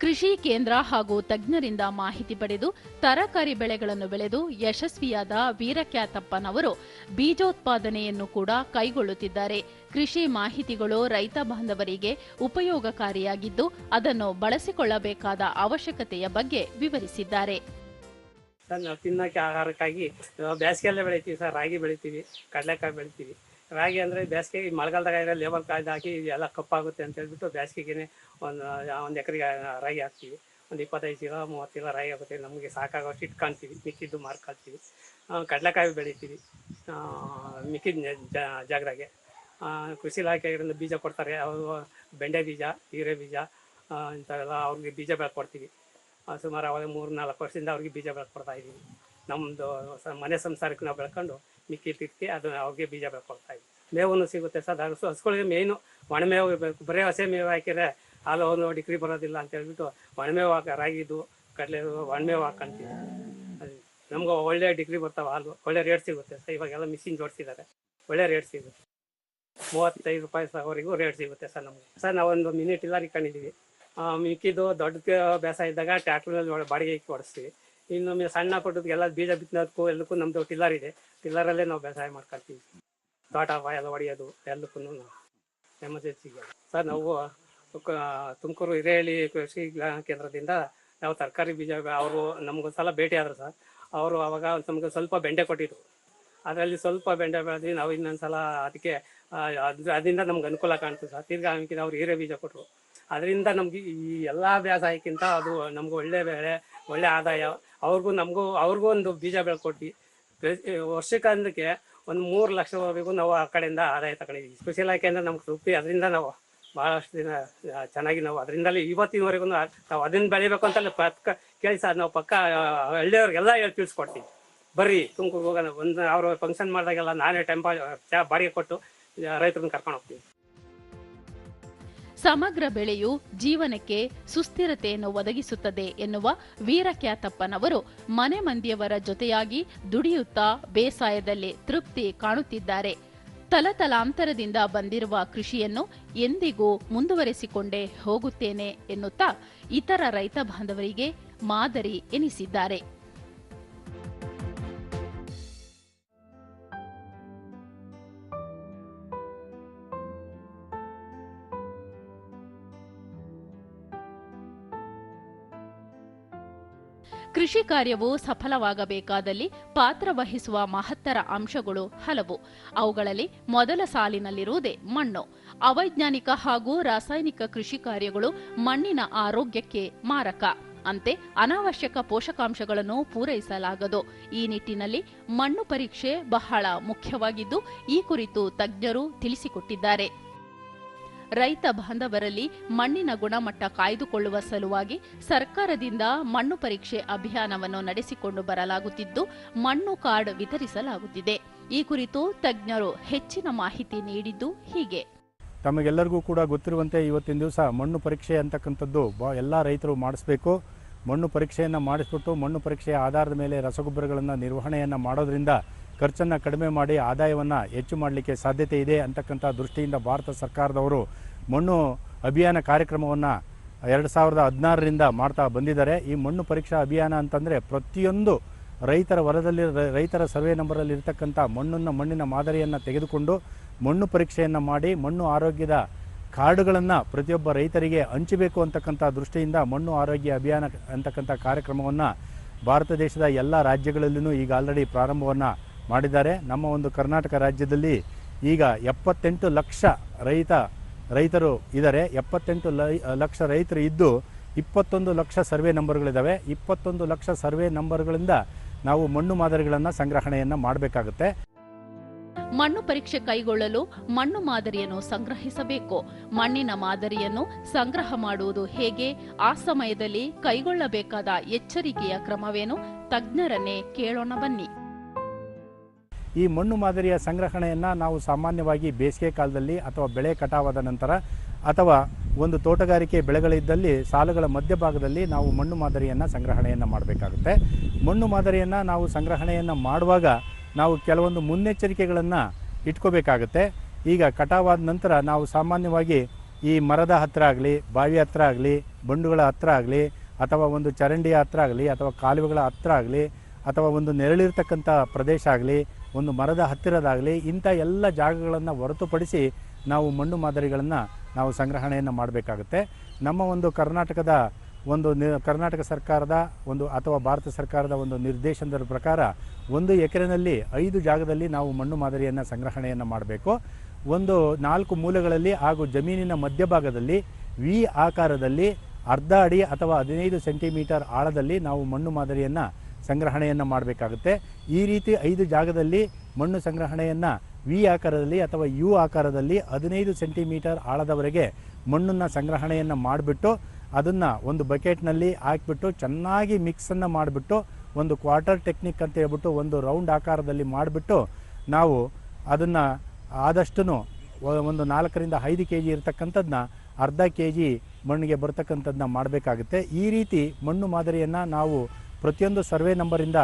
ಕೃಷಿ ಕೇಂದ್ರ ಹಾಗೂ ತಜ್ಞರಿಂದ ಮಾಹಿತಿ ಪಡೆದು ತರಕಾರಿ ಬೆಳೆಗಳನ್ನು ಬೆಳೆದು ಯಶಸ್ವಿಯಾದ ವೀರಕ್ಯಾತಪ್ಪನವರು ಬೀಜೋತ್ಪಾದನೆಯನ್ನು ಕೂಡ ಕೈಗೊಳ್ಳುತ್ತಿದ್ದಾರೆ. ಕೃಷಿ ಮಾಹಿತಿಗಳು ರೈತ ಬಾಂಧವರಿಗೆ ಉಪಯೋಗಕಾರಿಯಾಗಿದ್ದು ಅದನ್ನು ಬಳಸಿಕೊಳ್ಳಬೇಕಾದ ಅವಶ್ಯಕತೆಯ ಬಗ್ಗೆ ವಿವರಿಸಿದ್ದಾರೆ. ತಿನ್ನಕ್ಕೆ ಆಹಾರಕ್ಕಾಗಿ ಬೇಸಿಗೆಯಲ್ಲೇ ಬೆಳಿತೀವಿ ಸರ್, ರಾಗಿ ಬೆಳಿತೀವಿ, ಕಡಲೆಕಾಯಿ ಬೆಳಿತೀವಿ. ರಾಗಿ ಅಂದರೆ ಬೇಸಿಗೆಗೆ ಮಳೆಗಾಲದಾಗ ಲೇಬರ್ ಕಾಯ್ದು ಹಾಕಿ ಎಲ್ಲ ಕಪ್ಪಾಗುತ್ತೆ ಅಂತ ಹೇಳ್ಬಿಟ್ಟು ಬೇಸಿಗೆಗೆ ಒಂದು ಒಂದು ಎಕರೆಗೆ ರಾಗಿ ಹಾಕ್ತೀವಿ. ಒಂದು ಇಪ್ಪತ್ತೈದು ಚೀಲ, ಮೂವತ್ತು ಚೀಲ ರಾಗಿ ಆಗುತ್ತೆ, ನಮಗೆ ಸಾಕಾಗೋಷ್ಟು ಇಟ್ಕೊಂತೀವಿ ಮಿಕ್ಕಿದ್ದು ಮಾರ್ಕೊಳ್ತೀವಿ ಕಡಲೆಕಾಯಿ ಬೆಳಿತೀವಿ ಮಿಕ್ಕಿದ ಜಾಗದಾಗೆ ಕೃಷಿ ಇಲಾಖೆಯಿಂದ ಬೀಜ ಕೊಡ್ತಾರೆ. ಅವರು ಬೆಂಡೆ ಬೀಜ, ಹೀರೆ ಬೀಜ ಇಂಥವೆಲ್ಲ ಅವ್ರಿಗೆ ಬೀಜ ಬೆಳ್ಕೊಡ್ತೀವಿ ಸುಮಾರು ಅವಾಗ ಮೂರು ನಾಲ್ಕು ವರ್ಷದಿಂದ ಅವ್ರಿಗೆ ಬೀಜ ಬೆಳ್ಕೊಡ್ತಾ ಇದ್ದೀವಿ. ನಮ್ಮದು ಮನೆ ಸಂಸಾರಕ್ಕೆ ನಾವು ಬೆಳ್ಕೊಂಡು ಮಿಕ್ಕಿ ತಿಕ್ಕಿ ಅದು ಅವ್ರಿಗೆ ಬೀಜ ಬೆಳ್ಕೊಡ್ತಾ ಇದ್ದೀವಿ. ಮೇವು ಸಿಗುತ್ತೆ ಸರ್. ಹಸು ಹಸುಗಳಿಗೆ ಮೇಯ್ನು ಒಣಮೇವು ಬೇಕು ಬರೀ ಹಸೆ ಮೇವು ಹಾಕಿದ್ರೆ ಹಾಲು ಒಂದು ಡಿಗ್ರಿ ಬರೋದಿಲ್ಲ ಅಂತ ಹೇಳ್ಬಿಟ್ಟು ಒಣಮೇವು ಹಾಕ ರಾಗಿದು ಕಡಲೆ ಒಣಮೇವು ಹಾಕೊಂತೀವಿ. ನಮ್ಗೆ ಒಳ್ಳೆ ಡಿಗ್ರಿ ಬರ್ತಾವೆ ಹಾಲು. ಒಳ್ಳೆ ರೇಟ್ ಸಿಗುತ್ತೆ ಸರ್. ಇವಾಗೆಲ್ಲ ಮಿಷಿನ್ ಜೋಡಿಸಿದ್ದಾರೆ. ಒಳ್ಳೆ ರೇಟ್ ಸಿಗುತ್ತೆ. ಮೂವತ್ತೈದು ರೂಪಾಯಿ ಸಾವಿರವರೆಗೂ ರೇಟ್ ಸಿಗುತ್ತೆ ಸರ್ ನಮಗೆ. ಸರ್ ನಾವೊಂದು ಮಿನಿ ಟಿಲ್ಲರ್ ಇಟ್ಕೊಂಡಿದ್ದೀವಿ ಮಿಕ್ಕಿದ್ದು ದೊಡ್ಡ ಬೇಸಾಯ ಇದ್ದಾಗ ಟ್ರ್ಯಾಕ್ಟರ್ನಲ್ಲಿ ಬಾಡಿಗೆ ಇಕ್ಕಿ ಇನ್ನು ಸಣ್ಣ ಪುಟ್ಟದಕ್ಕೆಲ್ಲ ಬೀಜ ಬಿತ್ತೋದಕ್ಕೂ ಎಲ್ಲಕ್ಕೂ ನಮ್ಮದು ಟಿಲ್ಲರ್ ಇದೆ. ಟಿಲ್ಲರಲ್ಲೇ ನಾವು ಬೇಸಾಯ ಮಾಡ್ಕೊಳ್ತೀವಿ. ತೋಟ ಎಲ್ಲ ಹೊಡೆಯೋದು ಎಲ್ಲಕ್ಕೂ ಎಮರ್ಜೆನ್ಸಿಗೆ ಸರ್, ನಾವು ತುಮಕೂರು ಹಿರೇಹಳ್ಳಿ ಕೃಷಿ ಕೇಂದ್ರದಿಂದ ನಾವು ತರಕಾರಿ ಬೀಜ ಅವರು ನಮ್ಗೊಂದು ಸಲ ಭೇಟಿ ಆದರು ಸರ್. ಅವರು ಅವಾಗ ನಮ್ಗೆ ಸ್ವಲ್ಪ ಬೆಂಡೆ ಕೊಟ್ಟಿದ್ರು. ಅದರಲ್ಲಿ ಸ್ವಲ್ಪ ಬೆಂಡೆ ಬೆಳೆದು ನಾವು ಇನ್ನೊಂದ್ಸಲ ಅದಕ್ಕೆ ಅದರಿಂದ ನಮ್ಗೆ ಅನುಕೂಲ ಕಾಣ್ತದೆ ಸರ್. ತಿರ್ಗಾ ಅವ್ರು ಹೀರೆ ಬೀಜ ಕೊಟ್ಟರು ಅದರಿಂದ ನಮ್ಗೆ ಈ ಎಲ್ಲ ಬೇಸಾಯಕ್ಕಿಂತ ಅದು ನಮ್ಗೆ ಒಳ್ಳೆ ಬೆಳೆ, ಒಳ್ಳೆ ಆದಾಯ. ಅವ್ರಿಗೂ ನಮಗೂ ಅವ್ರಿಗೂ ಒಂದು ಬೀಜ ಬೆಳ್ಕೊಟ್ಟು ವರ್ಷಕ್ಕೆ ಅಂದಕ್ಕೆ ಒಂದು ಮೂರು ಲಕ್ಷವರೆಗೂ ನಾವು ಆ ಕಡೆಯಿಂದ ಆದಾಯ ತಗೊಂಡಿದ್ವಿ. ಕೃಷಿ ಇಲಾಖೆಯಿಂದ ನಮ್ಗೆ ತೃಪ್ತಿ. ಅದರಿಂದ ನಾವು ಭಾಳಷ್ಟು ದಿನ ಚೆನ್ನಾಗಿ ನಾವು ಅದರಿಂದಲೇ ಇವತ್ತಿನವರೆಗೂ ನಾವು ಅದನ್ನ ಬೆಳಿಬೇಕು ಅಂತ ಪಕ್ಕ ಕೇಳಿ ಸರ್. ನಾವು ಪಕ್ಕ ಹಳ್ಳಿಯವ್ರಿಗೆಲ್ಲ ಹೇಳಿ ತಿಳಿಸ್ಕೊಡ್ತೀವಿ. ಬರ್ರಿ ತುಮಕೂರು ಹೋಗೋಣ. ಒಂದು ಅವರು ಫಂಕ್ಷನ್ ಮಾಡಿದಾಗೆಲ್ಲ ನಾನೇ ಟೆಂಪ ಚಾ ಬಾಡಿಗೆ ಕೊಟ್ಟು ರೈತರನ್ನ ಕರ್ಕೊಂಡು ಹೋಗ್ತೀವಿ. ಸಮಗ್ರ ಬೆಳೆಯು ಜೀವನಕ್ಕೆ ಸುಸ್ಥಿರತೆಯನ್ನು ಒದಗಿಸುತ್ತದೆ ಎನ್ನುವ ವೀರಕ್ಯಾತಪ್ಪನವರು ಮನೆ ಮಂದಿಯವರ ಜೊತೆಯಾಗಿ ದುಡಿಯುತ್ತಾ ಬೇಸಾಯದಲ್ಲಿ ತೃಪ್ತಿ ಕಾಣುತ್ತಿದ್ದಾರೆ. ತಲತಲಾಂತರದಿಂದ ಬಂದಿರುವ ಕೃಷಿಯನ್ನು ಎಂದಿಗೂ ಮುಂದುವರೆಸಿಕೊಂಡೇ ಹೋಗುತ್ತೇನೆ ಎನ್ನುತ್ತಾ ಇತರ ರೈತ ಬಾಂಧವರಿಗೆ ಮಾದರಿ ಎನಿಸಿದ್ದಾರೆ. ಕೃಷಿ ಕಾರ್ಯವು ಸಫಲವಾಗಬೇಕಾದಲ್ಲಿ ಪಾತ್ರ ವಹಿಸುವ ಮಹತ್ತರ ಅಂಶಗಳು ಹಲವು. ಅವುಗಳಲ್ಲಿ ಮೊದಲ ಸಾಲಿನಲ್ಲಿರುವುದೇ ಮಣ್ಣು. ಅವೈಜ್ಞಾನಿಕ ಹಾಗೂ ರಾಸಾಯನಿಕ ಕೃಷಿ ಕಾರ್ಯಗಳು ಮಣ್ಣಿನ ಆರೋಗ್ಯಕ್ಕೆ ಮಾರಕ. ಅಂತೆ ಅನಾವಶ್ಯಕ ಪೋಷಕಾಂಶಗಳನ್ನು ಪೂರೈಸಲಾಗದು. ಈ ನಿಟ್ಟಿನಲ್ಲಿ ಮಣ್ಣು ಪರೀಕ್ಷೆ ಬಹಳ ಮುಖ್ಯವಾಗಿದ್ದು, ಈ ಕುರಿತು ತಜ್ಞರು ತಿಳಿಸಿಕೊಟ್ಟಿದ್ದಾರೆ. ರೈತ ಬಾಂಧವರಲ್ಲಿ ಮಣ್ಣಿನ ಗುಣಮಟ್ಟ ಕಾಯ್ದುಕೊಳ್ಳುವ ಸಲುವಾಗಿ ಸರ್ಕಾರದಿಂದ ಮಣ್ಣು ಪರೀಕ್ಷೆ ಅಭಿಯಾನವನ್ನು ನಡೆಸಿಕೊಂಡು ಬರಲಾಗುತ್ತಿದ್ದು, ಮಣ್ಣು ಕಾರ್ಡ್ ವಿತರಿಸಲಾಗುತ್ತಿದೆ. ಈ ಕುರಿತು ತಜ್ಞರು ಹೆಚ್ಚಿನ ಮಾಹಿತಿ ನೀಡಿದ್ದು ಹೀಗೆ. ತಮಗೆಲ್ಲರಿಗೂ ಕೂಡ ಗೊತ್ತಿರುವಂತೆ ಇವತ್ತಿನ ದಿವಸ ಮಣ್ಣು ಪರೀಕ್ಷೆ ಅಂತಕ್ಕಂಥದ್ದು ಎಲ್ಲ ರೈತರು ಮಾಡಿಸಬೇಕು. ಮಣ್ಣು ಪರೀಕ್ಷೆಯನ್ನು ಮಾಡಿಸ್ಬಿಟ್ಟು ಮಣ್ಣು ಪರೀಕ್ಷೆಯ ಆಧಾರದ ಮೇಲೆ ರಸಗೊಬ್ಬರಗಳನ್ನು ನಿರ್ವಹಣೆಯನ್ನು ಮಾಡೋದ್ರಿಂದ ಖರ್ಚನ್ನು ಕಡಿಮೆ ಮಾಡಿ ಆದಾಯವನ್ನು ಹೆಚ್ಚು ಮಾಡಲಿಕ್ಕೆ ಸಾಧ್ಯತೆ ಇದೆ ಅಂತಕ್ಕಂಥ ದೃಷ್ಟಿಯಿಂದ ಭಾರತ ಸರ್ಕಾರದವರು ಮಣ್ಣು ಅಭಿಯಾನ ಕಾರ್ಯಕ್ರಮವನ್ನು ಎರಡು ಸಾವಿರದ ಹದಿನಾರರಿಂದ ಮಾಡ್ತಾ ಬಂದಿದ್ದಾರೆ. ಈ ಮಣ್ಣು ಪರೀಕ್ಷಾ ಅಭಿಯಾನ ಅಂತಂದರೆ ಪ್ರತಿಯೊಂದು ರೈತರ ವರದಲ್ಲಿ ರೈತರ ಸರ್ವೆ ನಂಬರಲ್ಲಿ ಇರತಕ್ಕಂಥ ಮಣ್ಣನ್ನು ಮಣ್ಣಿನ ಮಾದರಿಯನ್ನು ತೆಗೆದುಕೊಂಡು ಮಣ್ಣು ಪರೀಕ್ಷೆಯನ್ನು ಮಾಡಿ ಮಣ್ಣು ಆರೋಗ್ಯದ ಕಾರ್ಡುಗಳನ್ನು ಪ್ರತಿಯೊಬ್ಬ ರೈತರಿಗೆ ಹಂಚಬೇಕು ಅಂತಕ್ಕಂಥ ದೃಷ್ಟಿಯಿಂದ ಮಣ್ಣು ಆರೋಗ್ಯ ಅಭಿಯಾನ ಅಂತಕ್ಕಂಥ ಕಾರ್ಯಕ್ರಮವನ್ನು ಭಾರತ ದೇಶದ ಎಲ್ಲ ರಾಜ್ಯಗಳಲ್ಲೂ ಈಗ ಆಲ್ರೆಡಿ ಪ್ರಾರಂಭವನ್ನು ಮಾಡಿದ್ದಾರೆ. ನಮ್ಮ ಒಂದು ಕರ್ನಾಟಕ ರಾಜ್ಯದಲ್ಲಿ ಈಗ ಎಪ್ಪತ್ತೆಂಟು ಲಕ್ಷ ರೈತ, ರೈತರು ಇದ್ದಾರೆ. ಎಪ್ಪತ್ತೆಂಟು ಲಕ್ಷ ರೈತರು ಇದ್ದು ಇಪ್ಪತ್ತೊಂದು ಲಕ್ಷ ಸರ್ವೆ ನಂಬರ್ಗಳಿದ್ದಾವೆ. ಇಪ್ಪತ್ತೊಂದು ಲಕ್ಷ ಸರ್ವೆ ನಂಬರ್ಗಳಿಂದ ನಾವು ಮಣ್ಣು ಮಾದರಿಗಳನ್ನು ಸಂಗ್ರಹಣೆಯನ್ನು ಮಾಡಬೇಕಾಗುತ್ತೆ. ಮಣ್ಣು ಪರೀಕ್ಷೆ ಕೈಗೊಳ್ಳಲು ಮಣ್ಣು ಮಾದರಿಯನ್ನು ಸಂಗ್ರಹಿಸಬೇಕು. ಮಣ್ಣಿನ ಮಾದರಿಯನ್ನು ಸಂಗ್ರಹ ಮಾಡುವುದು ಹೇಗೆ? ಆ ಸಮಯದಲ್ಲಿ ಕೈಗೊಳ್ಳಬೇಕಾದ ಎಚ್ಚರಿಕೆಯ ಕ್ರಮವೇನು? ತಜ್ಞರನ್ನೇ ಕೇಳೋಣ ಬನ್ನಿ. ಈ ಮಣ್ಣು ಮಾದರಿಯ ಸಂಗ್ರಹಣೆಯನ್ನು ನಾವು ಸಾಮಾನ್ಯವಾಗಿ ಬೇಸಿಗೆ ಕಾಲದಲ್ಲಿ ಅಥವಾ ಬೆಳೆ ಕಟಾವಾದ ನಂತರ ಅಥವಾ ಒಂದು ತೋಟಗಾರಿಕೆ ಬೆಳೆಗಳಿದ್ದಲ್ಲಿ ಸಾಲುಗಳ ಮಧ್ಯಭಾಗದಲ್ಲಿ ನಾವು ಮಣ್ಣು ಮಾದರಿಯನ್ನು ಸಂಗ್ರಹಣೆಯನ್ನು ಮಾಡಬೇಕಾಗುತ್ತೆ. ಮಣ್ಣು ಮಾದರಿಯನ್ನು ನಾವು ಸಂಗ್ರಹಣೆಯನ್ನು ಮಾಡುವಾಗ ನಾವು ಕೆಲವೊಂದು ಮುನ್ನೆಚ್ಚರಿಕೆಗಳನ್ನು ಇಟ್ಕೋಬೇಕಾಗುತ್ತೆ. ಈಗ ಕಟಾವಾದ ನಂತರ ನಾವು ಸಾಮಾನ್ಯವಾಗಿ ಈ ಮರದ ಹತ್ತಿರ ಆಗಲಿ, ಬಾವಿ ಹತ್ತಿರ ಆಗಲಿ, ಬಂಡುಗಳ ಹತ್ರ ಆಗಲಿ, ಅಥವಾ ಒಂದು ಚರಂಡಿಯ ಹತ್ರ ಆಗಲಿ, ಅಥವಾ ಕಾಲುವೆಗಳ ಹತ್ತಿರ ಆಗಲಿ, ಅಥವಾ ಒಂದು ನೆರಳಿರ್ತಕ್ಕಂಥ ಪ್ರದೇಶ ಆಗಲಿ ಒಂದು ಮರದ ಹತ್ತಿರದಾಗಲಿ ಇಂಥ ಎಲ್ಲ ಜಾಗಗಳನ್ನು ಹೊರತುಪಡಿಸಿ ನಾವು ಮಣ್ಣು ಮಾದರಿಗಳನ್ನು ನಾವು ಸಂಗ್ರಹಣೆಯನ್ನು ಮಾಡಬೇಕಾಗುತ್ತೆ. ನಮ್ಮ ಒಂದು ಕರ್ನಾಟಕದ ಒಂದು ನಿ, ಕರ್ನಾಟಕ ಸರ್ಕಾರದ ಒಂದು ಅಥವಾ ಭಾರತ ಸರ್ಕಾರದ ಒಂದು ನಿರ್ದೇಶನದ ಪ್ರಕಾರ ಒಂದು ಎಕರೆನಲ್ಲಿ ಐದು ಜಾಗದಲ್ಲಿ ನಾವು ಮಣ್ಣು ಮಾದರಿಯನ್ನು ಸಂಗ್ರಹಣೆಯನ್ನು ಮಾಡಬೇಕು. ಒಂದು ನಾಲ್ಕು ಮೂಲೆಗಳಲ್ಲಿ ಹಾಗೂ ಜಮೀನಿನ ಮಧ್ಯಭಾಗದಲ್ಲಿ ವಿ ಆಕಾರದಲ್ಲಿ ಅರ್ಧ ಅಡಿ ಅಥವಾ ಹದಿನೈದು ಸೆಂಟಿಮೀಟರ್ ಆಳದಲ್ಲಿ ನಾವು ಮಣ್ಣು ಮಾದರಿಯನ್ನು ಸಂಗ್ರಹಣೆಯನ್ನು ಮಾಡಬೇಕಾಗುತ್ತೆ. ಈ ರೀತಿ ಐದು ಜಾಗದಲ್ಲಿ ಮಣ್ಣು ಸಂಗ್ರಹಣೆಯನ್ನು ವಿ ಆಕಾರದಲ್ಲಿ ಅಥವಾ ಯು ಆಕಾರದಲ್ಲಿ ಹದಿನೈದು ಸೆಂಟಿಮೀಟರ್ ಆಳದವರೆಗೆ ಮಣ್ಣನ್ನು ಸಂಗ್ರಹಣೆಯನ್ನು ಮಾಡಿಬಿಟ್ಟು ಅದನ್ನು ಒಂದು ಬಕೆಟ್ನಲ್ಲಿ ಹಾಕಿಬಿಟ್ಟು ಚೆನ್ನಾಗಿ ಮಿಕ್ಸನ್ನು ಮಾಡಿಬಿಟ್ಟು ಒಂದು ಕ್ವಾರ್ಟರ್ ಟೆಕ್ನಿಕ್ ಅಂತ ಹೇಳ್ಬಿಟ್ಟು ಒಂದು ರೌಂಡ್ ಆಕಾರದಲ್ಲಿ ಮಾಡಿಬಿಟ್ಟು ನಾವು ಅದನ್ನು ಆದಷ್ಟು ಒಂದು ನಾಲ್ಕರಿಂದ ಐದು ಕೆ ಜಿ ಇರತಕ್ಕಂಥದ್ದನ್ನ ಅರ್ಧ ಕೆ ಜಿ ಮಣ್ಣಿಗೆ ಬರ್ತಕ್ಕಂಥದ್ದನ್ನ ಮಾಡಬೇಕಾಗುತ್ತೆ. ಈ ರೀತಿ ಮಣ್ಣು ಮಾದರಿಯನ್ನು ನಾವು ಪ್ರತಿಯೊಂದು ಸರ್ವೆ ನಂಬರಿಂದ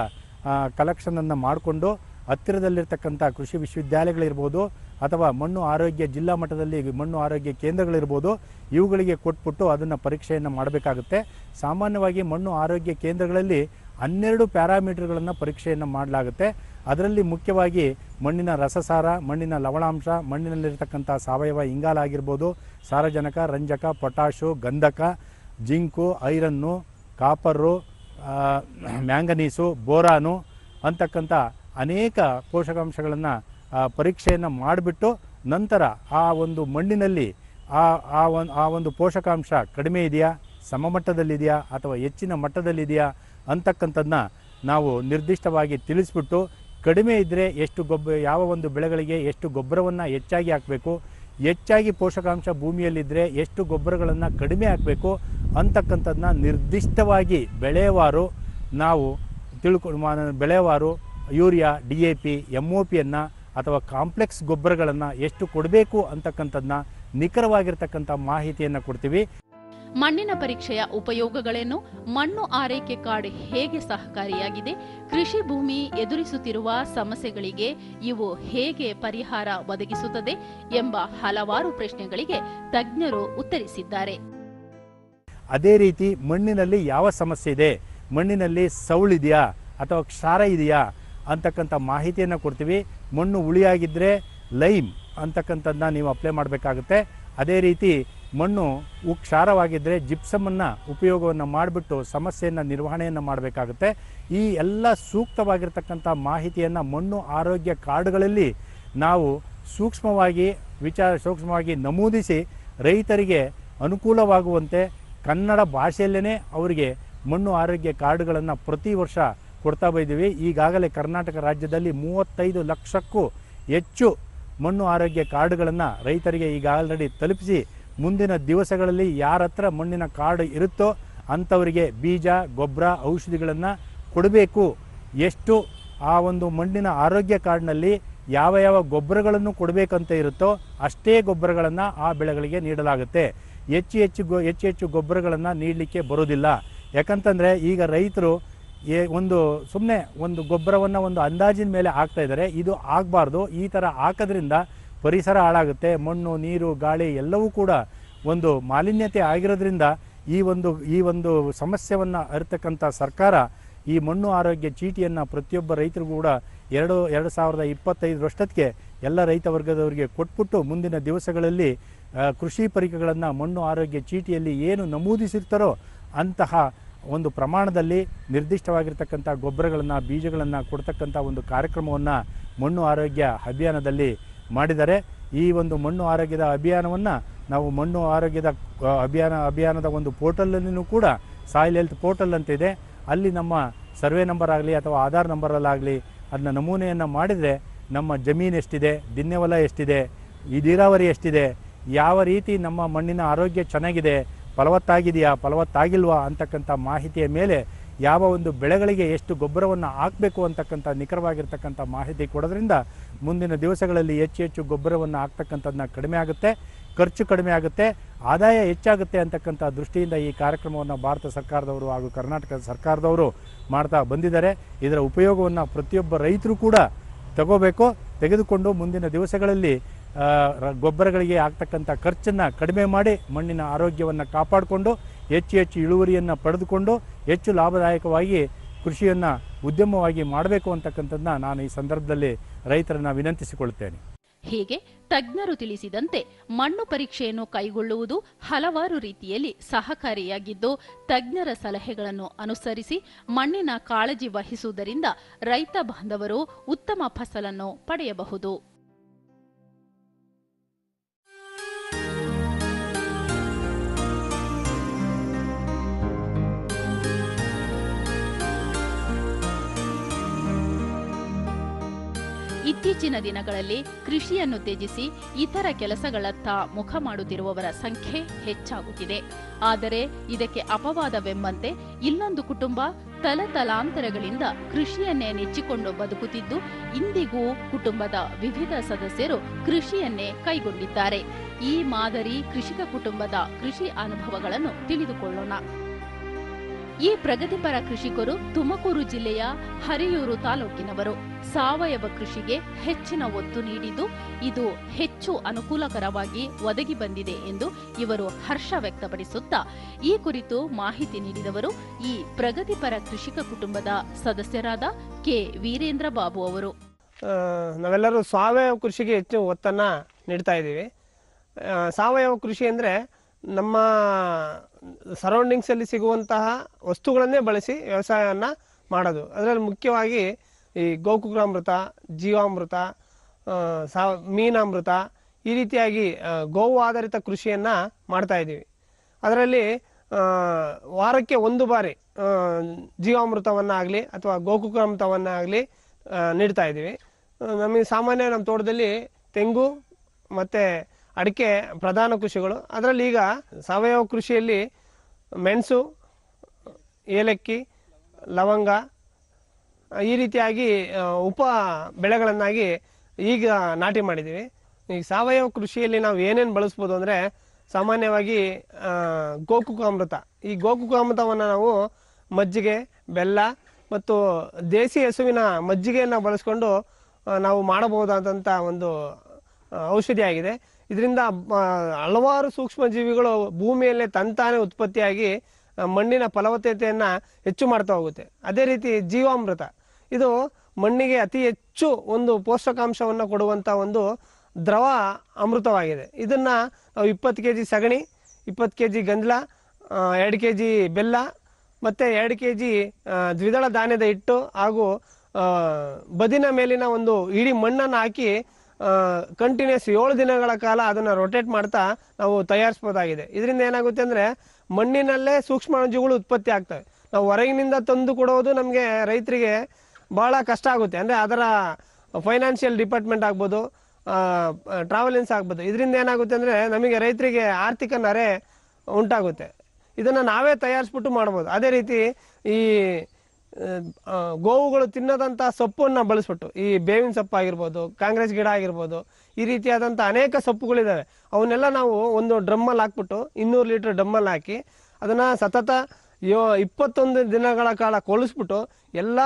ಕಲೆಕ್ಷನನ್ನು ಮಾಡಿಕೊಂಡು ಹತ್ತಿರದಲ್ಲಿರ್ತಕ್ಕಂಥ ಕೃಷಿ ವಿಶ್ವವಿದ್ಯಾಲಯಗಳಿರ್ಬೋದು ಅಥವಾ ಮಣ್ಣು ಆರೋಗ್ಯ ಜಿಲ್ಲಾ ಮಟ್ಟದಲ್ಲಿ ಮಣ್ಣು ಆರೋಗ್ಯ ಕೇಂದ್ರಗಳಿರ್ಬೋದು, ಇವುಗಳಿಗೆ ಕೊಟ್ಬಿಟ್ಟು ಅದನ್ನು ಪರೀಕ್ಷೆಯನ್ನು ಮಾಡಬೇಕಾಗುತ್ತೆ. ಸಾಮಾನ್ಯವಾಗಿ ಮಣ್ಣು ಆರೋಗ್ಯ ಕೇಂದ್ರಗಳಲ್ಲಿ ಹನ್ನೆರಡು ಪ್ಯಾರಾಮೀಟರ್ಗಳನ್ನು ಪರೀಕ್ಷೆಯನ್ನು ಮಾಡಲಾಗುತ್ತೆ. ಅದರಲ್ಲಿ ಮುಖ್ಯವಾಗಿ ಮಣ್ಣಿನ ರಸಸಾರ, ಮಣ್ಣಿನ ಲವಣಾಂಶ, ಮಣ್ಣಿನಲ್ಲಿರ್ತಕ್ಕಂಥ ಸಾವಯವ ಇಂಗಾಲ ಆಗಿರ್ಬೋದು, ಸಾರಜನಕ, ರಂಜಕ ಪೊಟಾಷು ಗಂಧಕ, zinc, iron, copper manganese, boron ಅಂತಕ್ಕಂಥ ಅನೇಕ ಪೋಷಕಾಂಶಗಳನ್ನು ಪರೀಕ್ಷೆಯನ್ನು ಮಾಡಿಬಿಟ್ಟು ನಂತರ ಆ ಒಂದು ಮಣ್ಣಿನಲ್ಲಿ ಆ ಆ ಒಂದು ಆ ಒಂದು ಪೋಷಕಾಂಶ ಕಡಿಮೆ ಇದೆಯಾ? ಸಮಮಟ್ಟದಲ್ಲಿದೆಯಾ? ಅಥವಾ ಹೆಚ್ಚಿನ ಮಟ್ಟದಲ್ಲಿದೆಯಾ? ಅಂತಕ್ಕಂಥದ್ದನ್ನ ನಾವು ನಿರ್ದಿಷ್ಟವಾಗಿ ತಿಳಿಸ್ಬಿಟ್ಟು ಕಡಿಮೆ ಇದ್ದರೆ ಎಷ್ಟು ಗೊಬ್ಬ, ಯಾವ ಒಂದು ಬೆಳೆಗಳಿಗೆ ಎಷ್ಟು ಗೊಬ್ಬರವನ್ನು ಹೆಚ್ಚಾಗಿ ಹಾಕಬೇಕು? ಹೆಚ್ಚಾಗಿ ಪೋಷಕಾಂಶ ಭೂಮಿಯಲ್ಲಿದ್ದರೆ ಎಷ್ಟು ಗೊಬ್ಬರಗಳನ್ನು ಕಡಿಮೆ ಹಾಕಬೇಕು ಅಂತಕ್ಕಂಥದ್ದನ್ನ ನಿರ್ದಿಷ್ಟವಾಗಿ ಬೆಳೆಯವಾರು ನಾವು ತಿಳ್ಕೊ ಬೆಳೆಯವಾರು urea, D A P M O ಪಿಯನ್ನು ಅಥವಾ ಕಾಂಪ್ಲೆಕ್ಸ್ ಗೊಬ್ಬರಗಳನ್ನು ಎಷ್ಟು ಕೊಡಬೇಕು ಅಂತಕ್ಕಂಥದ್ದನ್ನ ನಿಖರವಾಗಿರ್ತಕ್ಕಂಥ ಮಾಹಿತಿಯನ್ನು ಕೊಡ್ತೀವಿ. ಮಣ್ಣಿನ ಪರೀಕ್ಷೆಯ ಉಪಯೋಗಗಳೇನು? ಮಣ್ಣು ಆರೈಕೆ ಕಾರ್ಡ್ ಹೇಗೆ ಸಹಕಾರಿಯಾಗಿದೆ? ಕೃಷಿ ಭೂಮಿ ಎದುರಿಸುತ್ತಿರುವ ಸಮಸ್ಯೆಗಳಿಗೆ ಇವು ಹೇಗೆ ಪರಿಹಾರ ಒದಗಿಸುತ್ತದೆ ಎಂಬ ಹಲವಾರು ಪ್ರಶ್ನೆಗಳಿಗೆ ತಜ್ಞರು ಉತ್ತರಿಸಿದ್ದಾರೆ. ಅದೇ ರೀತಿ ಮಣ್ಣಿನಲ್ಲಿ ಯಾವ ಸಮಸ್ಯೆ ಇದೆ? ಮಣ್ಣಿನಲ್ಲಿ ಸೌಳಿದೆಯಾ ಅಥವಾ ಕ್ಷಾರ ಇದೆಯಾ? ಅಂತಕ್ಕಂಥ ಮಾಹಿತಿಯನ್ನು ಕೊಡ್ತೀವಿ. ಮಣ್ಣು ಉಳಿಯಾಗಿದ್ದರೆ ಲೈಮ್ ಅಂತಕ್ಕಂಥದ್ದನ್ನ ನೀವು ಅಪ್ಲೈ ಮಾಡಬೇಕಾಗುತ್ತೆ. ಅದೇ ರೀತಿ ಮಣ್ಣು ಕ್ಷಾರವಾಗಿದ್ದರೆ ಜಿಪ್ಸಮನ್ನು ಉಪಯೋಗವನ್ನು ಮಾಡಿಬಿಟ್ಟು ಸಮಸ್ಯೆಯನ್ನು ನಿರ್ವಹಣೆಯನ್ನು ಮಾಡಬೇಕಾಗುತ್ತೆ. ಈ ಎಲ್ಲ ಸೂಕ್ತವಾಗಿರ್ತಕ್ಕಂಥ ಮಾಹಿತಿಯನ್ನು ಮಣ್ಣು ಆರೋಗ್ಯ ಕಾರ್ಡ್ಗಳಲ್ಲಿ ನಾವು ಸೂಕ್ಷ್ಮವಾಗಿ ವಿಚಾರ ಸೂಕ್ಷ್ಮವಾಗಿ ನಮೂದಿಸಿ ರೈತರಿಗೆ ಅನುಕೂಲವಾಗುವಂತೆ ಕನ್ನಡ ಭಾಷೆಯಲ್ಲೇ ಅವರಿಗೆ ಮಣ್ಣು ಆರೋಗ್ಯ ಕಾರ್ಡ್ಗಳನ್ನು ಪ್ರತಿ ವರ್ಷ ಕೊಡ್ತಾ ಬಂದಿದ್ದೀವಿ ಈಗಾಗಲೇ ಕರ್ನಾಟಕ ರಾಜ್ಯದಲ್ಲಿ ಮೂವತ್ತೈದು ಲಕ್ಷಕ್ಕೂ ಹೆಚ್ಚು ಮಣ್ಣು ಆರೋಗ್ಯ ಕಾರ್ಡ್ಗಳನ್ನು ರೈತರಿಗೆ ಈಗ ಆಲ್ರೆಡಿ ತಲುಪಿಸಿ ಮುಂದಿನ ದಿವಸಗಳಲ್ಲಿ ಯಾರ ಹತ್ರ ಮಣ್ಣಿನ ಕಾರ್ಡ್ ಇರುತ್ತೋ ಅಂಥವರಿಗೆ ಬೀಜ, ಗೊಬ್ಬರ, ಔಷಧಿಗಳನ್ನು ಕೊಡಬೇಕು. ಎಷ್ಟು ಆ ಒಂದು ಮಣ್ಣಿನ ಆರೋಗ್ಯ ಕಾರ್ಡ್ನಲ್ಲಿ ಯಾವ ಯಾವ ಗೊಬ್ಬರಗಳನ್ನು ಕೊಡಬೇಕಂತ ಇರುತ್ತೋ ಅಷ್ಟೇ ಗೊಬ್ಬರಗಳನ್ನು ಆ ಬೆಳೆಗಳಿಗೆ ನೀಡಲಾಗುತ್ತೆ. ಹೆಚ್ಚು ಹೆಚ್ಚು ಗೊ, ಹೆಚ್ಚು ಹೆಚ್ಚು ಗೊಬ್ಬರಗಳನ್ನು ನೀಡಲಿಕ್ಕೆ ಬರೋದಿಲ್ಲ. ಯಾಕಂತಂದರೆ ಈಗ ರೈತರು ಏ ಒಂದು ಸುಮ್ಮನೆ ಒಂದು ಗೊಬ್ಬರವನ್ನು ಒಂದು ಅಂದಾಜಿನ ಮೇಲೆ ಹಾಕ್ತಾ ಇದ್ದಾರೆ. ಇದು ಆಗಬಾರ್ದು. ಈ ಥರ ಹಾಕೋದ್ರಿಂದ ಪರಿಸರ ಹಾಳಾಗುತ್ತೆ, ಮಣ್ಣು, ನೀರು, ಗಾಳಿ ಎಲ್ಲವೂ ಕೂಡ ಒಂದು ಮಾಲಿನ್ಯತೆ ಆಗಿರೋದ್ರಿಂದ ಈ ಒಂದು ಈ ಒಂದು ಸಮಸ್ಯೆಯನ್ನು ಅರಿತಕ್ಕಂಥ ಸರ್ಕಾರ ಈ ಮಣ್ಣು ಆರೋಗ್ಯ ಚೀಟಿಯನ್ನು ಪ್ರತಿಯೊಬ್ಬ ರೈತರಿಗೂ ಕೂಡ ಎರಡು ಎರಡು ಸಾವಿರದ ಇಪ್ಪತ್ತೈದರಷ್ಟೊತ್ತಿಗೆ ಎಲ್ಲ ರೈತ ವರ್ಗದವರಿಗೆ ಕೊಟ್ಬಿಟ್ಟು ಮುಂದಿನ ದಿವಸಗಳಲ್ಲಿ ಕೃಷಿ ಪರಿಕರಗಳನ್ನು ಮಣ್ಣು ಆರೋಗ್ಯ ಚೀಟಿಯಲ್ಲಿ ಏನು ನಮೂದಿಸಿರ್ತಾರೋ ಅಂತಹ ಒಂದು ಪ್ರಮಾಣದಲ್ಲಿ ನಿರ್ದಿಷ್ಟವಾಗಿರ್ತಕ್ಕಂಥ ಗೊಬ್ಬರಗಳನ್ನು, ಬೀಜಗಳನ್ನು ಕೊಡ್ತಕ್ಕಂಥ ಒಂದು ಕಾರ್ಯಕ್ರಮವನ್ನು ಮಣ್ಣು ಆರೋಗ್ಯ ಅಭಿಯಾನದಲ್ಲಿ ಮಾಡಿದ್ದಾರೆ ಈ ಒಂದು ಮಣ್ಣು ಆರೋಗ್ಯದ ಅಭಿಯಾನವನ್ನು ನಾವು ಮಣ್ಣು ಆರೋಗ್ಯದ ಅಭಿಯಾನ, ಅಭಿಯಾನದ ಒಂದು ಪೋರ್ಟಲಲ್ಲಿನೂ ಕೂಡ ಸಾಯಿಲ್ ಹೆಲ್ತ್ ಪೋರ್ಟಲ್ ಅಂತ ಇದೆ ಅಲ್ಲಿ ನಮ್ಮ ಸರ್ವೆ ನಂಬರ್ ಆಗಲಿ ಅಥವಾ ಆಧಾರ್ ನಂಬರಲ್ಲಾಗಲಿ ಅದನ್ನ ನಮೂನೆಯನ್ನು ಮಾಡಿದರೆ ನಮ್ಮ ಜಮೀನು ಎಷ್ಟಿದೆ, ದಿನ್ನೆವಲ ಎಷ್ಟಿದೆ, ಈ ನೀರಾವರಿ ಎಷ್ಟಿದೆ, ಯಾವ ರೀತಿ ನಮ್ಮ ಮಣ್ಣಿನ ಆರೋಗ್ಯ ಚೆನ್ನಾಗಿದೆ, ಫಲವತ್ತಾಗಿದೆಯಾ, ಫಲವತ್ತಾಗಿಲ್ವಾ ಅಂತಕ್ಕಂಥ ಮಾಹಿತಿಯ ಮೇಲೆ ಯಾವ ಒಂದು ಬೆಳೆಗಳಿಗೆ ಎಷ್ಟು ಗೊಬ್ಬರವನ್ನು ಹಾಕಬೇಕು ಅಂತಕ್ಕಂಥ ನಿಖರವಾಗಿರ್ತಕ್ಕಂಥ ಮಾಹಿತಿ ಕೊಡೋದ್ರಿಂದ ಮುಂದಿನ ದಿವಸಗಳಲ್ಲಿ ಹೆಚ್ಚು ಹೆಚ್ಚು ಗೊಬ್ಬರವನ್ನು ಹಾಕ್ತಕ್ಕಂಥದ್ದನ್ನ ಕಡಿಮೆ ಆಗುತ್ತೆ, ಖರ್ಚು ಕಡಿಮೆ ಆಗುತ್ತೆ, ಆದಾಯ ಹೆಚ್ಚಾಗುತ್ತೆ ಅಂತಕ್ಕಂಥ ದೃಷ್ಟಿಯಿಂದ ಈ ಕಾರ್ಯಕ್ರಮವನ್ನು ಭಾರತ ಸರ್ಕಾರದವರು ಹಾಗೂ ಕರ್ನಾಟಕ ಸರ್ಕಾರದವರು ಮಾಡ್ತಾ ಬಂದಿದ್ದಾರೆ. ಇದರ ಉಪಯೋಗವನ್ನು ಪ್ರತಿಯೊಬ್ಬ ರೈತರು ಕೂಡ ತಗೋಬೇಕು. ತೆಗೆದುಕೊಂಡು ಮುಂದಿನ ದಿವಸಗಳಲ್ಲಿ ಗೊಬ್ಬರಗಳಿಗೆ ಆಗ್ತಕ್ಕಂಥ ಖರ್ಚನ್ನು ಕಡಿಮೆ ಮಾಡಿ ಮಣ್ಣಿನ ಆರೋಗ್ಯವನ್ನು ಕಾಪಾಡಿಕೊಂಡು, ಹೆಚ್ಚು ಹೆಚ್ಚು ಇಳುವರಿಯನ್ನು ಪಡೆದುಕೊಂಡು, ಹೆಚ್ಚು ಲಾಭದಾಯಕವಾಗಿ ಕೃಷಿಯನ್ನು ಉದ್ಯಮವಾಗಿ ಮಾಡಬೇಕು ಅಂತಕ್ಕಂಥದ್ದನ್ನ ನಾನು ಈ ಸಂದರ್ಭದಲ್ಲಿ ರೈತರನ್ನ ವಿನಂತಿಸಿಕೊಳ್ಳುತ್ತೇನೆ. ಹೀಗೆ ತಜ್ಞರು ತಿಳಿಸಿದಂತೆ ಮಣ್ಣು ಪರೀಕ್ಷೆಯನ್ನು ಕೈಗೊಳ್ಳುವುದು ಹಲವಾರು ರೀತಿಯಲ್ಲಿ ಸಹಕಾರಿಯಾಗಿದ್ದು, ತಜ್ಞರ ಸಲಹೆಗಳನ್ನು ಅನುಸರಿಸಿ ಮಣ್ಣಿನ ಕಾಳಜಿ ವಹಿಸುವುದರಿಂದ ರೈತ ಬಾಂಧವರು ಉತ್ತಮ ಫಸಲನ್ನು ಪಡೆಯಬಹುದು. ಇತ್ತೀಚಿನ ದಿನಗಳಲ್ಲಿ ಕೃಷಿಯನ್ನು ತ್ಯಜಿಸಿ ಇತರ ಕೆಲಸಗಳತ್ತ ಮುಖ ಮಾಡುತ್ತಿರುವವರ ಸಂಖ್ಯೆ ಹೆಚ್ಚಾಗುತ್ತಿದೆ. ಆದರೆ ಇದಕ್ಕೆ ಅಪವಾದವೆಂಬಂತೆ ಇಲ್ಲೊಂದು ಕುಟುಂಬ ತಲತಲಾಂತರಗಳಿಂದ ಕೃಷಿಯನ್ನೇ ನೆಚ್ಚಿಕೊಂಡು ಬದುಕುತ್ತಿದ್ದು, ಇಂದಿಗೂ ಕುಟುಂಬದ ವಿವಿಧ ಸದಸ್ಯರು ಕೃಷಿಯನ್ನೇ ಕೈಗೊಂಡಿದ್ದಾರೆ. ಈ ಮಾದರಿ ಕೃಷಿಕ ಕುಟುಂಬದ ಕೃಷಿ ಅನುಭವಗಳನ್ನು ತಿಳಿದುಕೊಳ್ಳೋಣ. ಈ ಪ್ರಗತಿಪರ ಕೃಷಿಕರು ತುಮಕೂರು ಜಿಲ್ಲೆಯ ಹರಿಯೂರು ತಾಲೂಕಿನವರು. ಸಾವಯವ ಕೃಷಿಗೆ ಹೆಚ್ಚಿನ ಒತ್ತು ನೀಡಿದ್ದು ಇದು ಹೆಚ್ಚು ಅನುಕೂಲಕರವಾಗಿ ಒದಗಿ ಬಂದಿದೆ ಎಂದು ಇವರು ಹರ್ಷ ವ್ಯಕ್ತಪಡಿಸುತ್ತಾ, ಈ ಕುರಿತು ಮಾಹಿತಿ ನೀಡಿದವರು ಈ ಪ್ರಗತಿಪರ ಕೃಷಿಕ ಕುಟುಂಬದ ಸದಸ್ಯರಾದ ಕೆ. ವೀರೇಂದ್ರ ಬಾಬು ಅವರು. ನಾವೆಲ್ಲರೂ ಸಾವಯವ ಕೃಷಿಗೆ ಹೆಚ್ಚು ಒತ್ತನ್ನು ನೀಡ್ತಾ ಇದ್ದೀವಿ. ಸಾವಯವ ಕೃಷಿ ಅಂದರೆ ನಮ್ಮ ಸರೌಂಡಿಂಗ್ಸಲ್ಲಿ ಸಿಗುವಂತಹ ವಸ್ತುಗಳನ್ನೇ ಬಳಸಿ ವ್ಯವಸಾಯವನ್ನು ಮಾಡೋದು. ಅದರಲ್ಲಿ ಮುಖ್ಯವಾಗಿ ಈ ಗೋಕುಗ್ರಾಮೃತ ಜೀವಾಮೃತ ಸಾ, ಮೀನಾಮೃತ ಈ ರೀತಿಯಾಗಿ ಗೋವು ಆಧಾರಿತ ಕೃಷಿಯನ್ನು ಮಾಡ್ತಾಯಿದ್ದೀವಿ ಅದರಲ್ಲಿ ವಾರಕ್ಕೆ ಒಂದು ಬಾರಿ ಜೀವಾಮೃತವನ್ನು ಜೀವಾಮೃತವನ್ನಾಗಲಿ ಅಥವಾ ಗೋಕುಗ್ರಾಮೃತವನ್ನಾಗಲಿ ನೀಡ್ತಾ ಇದ್ದೀವಿ. ನಮಗೆ ಸಾಮಾನ್ಯ ನಮ್ಮ ತೋಟದಲ್ಲಿ ತೆಂಗು ಮತ್ತು ಅಡಿಕೆ ಪ್ರಧಾನ ಕೃಷಿಗಳು. ಅದರಲ್ಲಿ ಈಗ ಸಾವಯವ ಕೃಷಿಯಲ್ಲಿ ಮೆಣಸು, ಏಲಕ್ಕಿ, ಲವಂಗ ಈ ರೀತಿಯಾಗಿ ಉಪ ಬೆಳೆಗಳನ್ನಾಗಿ ಈಗ ನಾಟಿ ಮಾಡಿದ್ದೀವಿ. ಈಗ ಸಾವಯವ ಕೃಷಿಯಲ್ಲಿ ನಾವು ಏನೇನು ಬಳಸ್ಬೋದು ಅಂದರೆ ಸಾಮಾನ್ಯವಾಗಿ ಗೋಕು ಗೋಕುಕಾಮೃತ. ಈ ಗೋಕುಕಾಮೃತವನ್ನು ನಾವು ಮಜ್ಜಿಗೆ, ಬೆಲ್ಲ ಮತ್ತು ದೇಸಿ ಹಸುವಿನ ಮಜ್ಜಿಗೆಯನ್ನು ಬಳಸ್ಕೊಂಡು ನಾವು ಮಾಡಬಹುದಾದಂಥ ಒಂದು ಔಷಧಿಯಾಗಿದೆ. ಇದರಿಂದ ಹಲವಾರು ಸೂಕ್ಷ್ಮ ಜೀವಿಗಳು ಭೂಮಿಯಲ್ಲೇ ತಂತಾನೆ ಉತ್ಪತ್ತಿಯಾಗಿ ಮಣ್ಣಿನ ಫಲವತ್ತತೆಯನ್ನು ಹೆಚ್ಚು ಮಾಡ್ತಾ ಹೋಗುತ್ತೆ. ಅದೇ ರೀತಿ ಜೀವಾಮೃತ. ಇದು ಮಣ್ಣಿಗೆ ಅತಿ ಹೆಚ್ಚು ಒಂದು ಪೋಷಕಾಂಶವನ್ನು ಕೊಡುವಂಥ ಒಂದು ದ್ರವ ಅಮೃತವಾಗಿದೆ. ಇದನ್ನು ನಾವು ಇಪ್ಪತ್ತು ಕೆ ಜಿ ಸಗಣಿ, ಇಪ್ಪತ್ತು ಕೆ ಜಿ ಗಂಜಲ ಎರಡು ಕೆ ಜಿ ಬೆಲ್ಲ ಮತ್ತು ಎರಡು ಕೆ ಜಿ ದ್ವಿದಳ ಧಾನ್ಯದ ಹಿಟ್ಟು ಹಾಗೂ ಬದಿನ ಮೇಲಿನ ಒಂದು ಇಡೀ ಮಣ್ಣನ್ನು ಹಾಕಿ ಕಂಟಿನ್ಯೂಸ್ ಏಳು ದಿನಗಳ ಕಾಲ ಅದನ್ನು ರೊಟೇಟ್ ಮಾಡ್ತಾ ನಾವು ತಯಾರಿಸ್ಬೋದಾಗಿದೆ. ಇದರಿಂದ ಏನಾಗುತ್ತೆ ಅಂದರೆ ಮಣ್ಣಿನಲ್ಲೇ ಸೂಕ್ಷ್ಮಾಣುಜೀವಿಗಳು ಉತ್ಪತ್ತಿ ಆಗ್ತವೆ. ನಾವು ಹೊರಗಿನಿಂದ ತಂದು ಕೊಡೋದು ನಮಗೆ ರೈತರಿಗೆ ಭಾಳ ಕಷ್ಟ ಆಗುತ್ತೆ. ಅಂದರೆ ಅದರ ಫೈನಾನ್ಷಿಯಲ್ ಡಿಪಾರ್ಟ್ಮೆಂಟ್ ಆಗ್ಬೋದು ಟ್ರಾವೆಲಿನ್ಸ್ ಆಗ್ಬೋದು. ಇದರಿಂದ ಏನಾಗುತ್ತೆ ಅಂದರೆ ನಮಗೆ ರೈತರಿಗೆ ಆರ್ಥಿಕ ನರೆ ಉಂಟಾಗುತ್ತೆ. ಇದನ್ನು ನಾವೇ ತಯಾರಿಸ್ಬಿಟ್ಟು ಮಾಡ್ಬೋದು. ಅದೇ ರೀತಿ ಈ ಗೋವುಗಳು ತಿನ್ನದಂಥ ಸೊಪ್ಪನ್ನು ಬಳಸ್ಬಿಟ್ಟು, ಈ ಬೇವಿನ ಸೊಪ್ಪು ಆಗಿರ್ಬೋದು, ಕಾಂಗ್ರೆಸ್ ಗಿಡ ಆಗಿರ್ಬೋದು, ಈ ರೀತಿಯಾದಂಥ ಅನೇಕ ಸೊಪ್ಪುಗಳಿದ್ದಾವೆ ಅವನ್ನೆಲ್ಲ ನಾವು ಒಂದು ಡ್ರಮ್ಮಲ್ಲಿ ಹಾಕ್ಬಿಟ್ಟು, ಇನ್ನೂರು ಲೀಟ್ರ್ ಡ್ರಮ್ಮಲ್ಲಿ ಹಾಕಿ, ಅದನ್ನು ಸತತ ಯೋ, ಇಪ್ಪತ್ತೊಂದು ದಿನಗಳ ಕಾಲ ಕೊಳಿಸ್ಬಿಟ್ಟು, ಎಲ್ಲ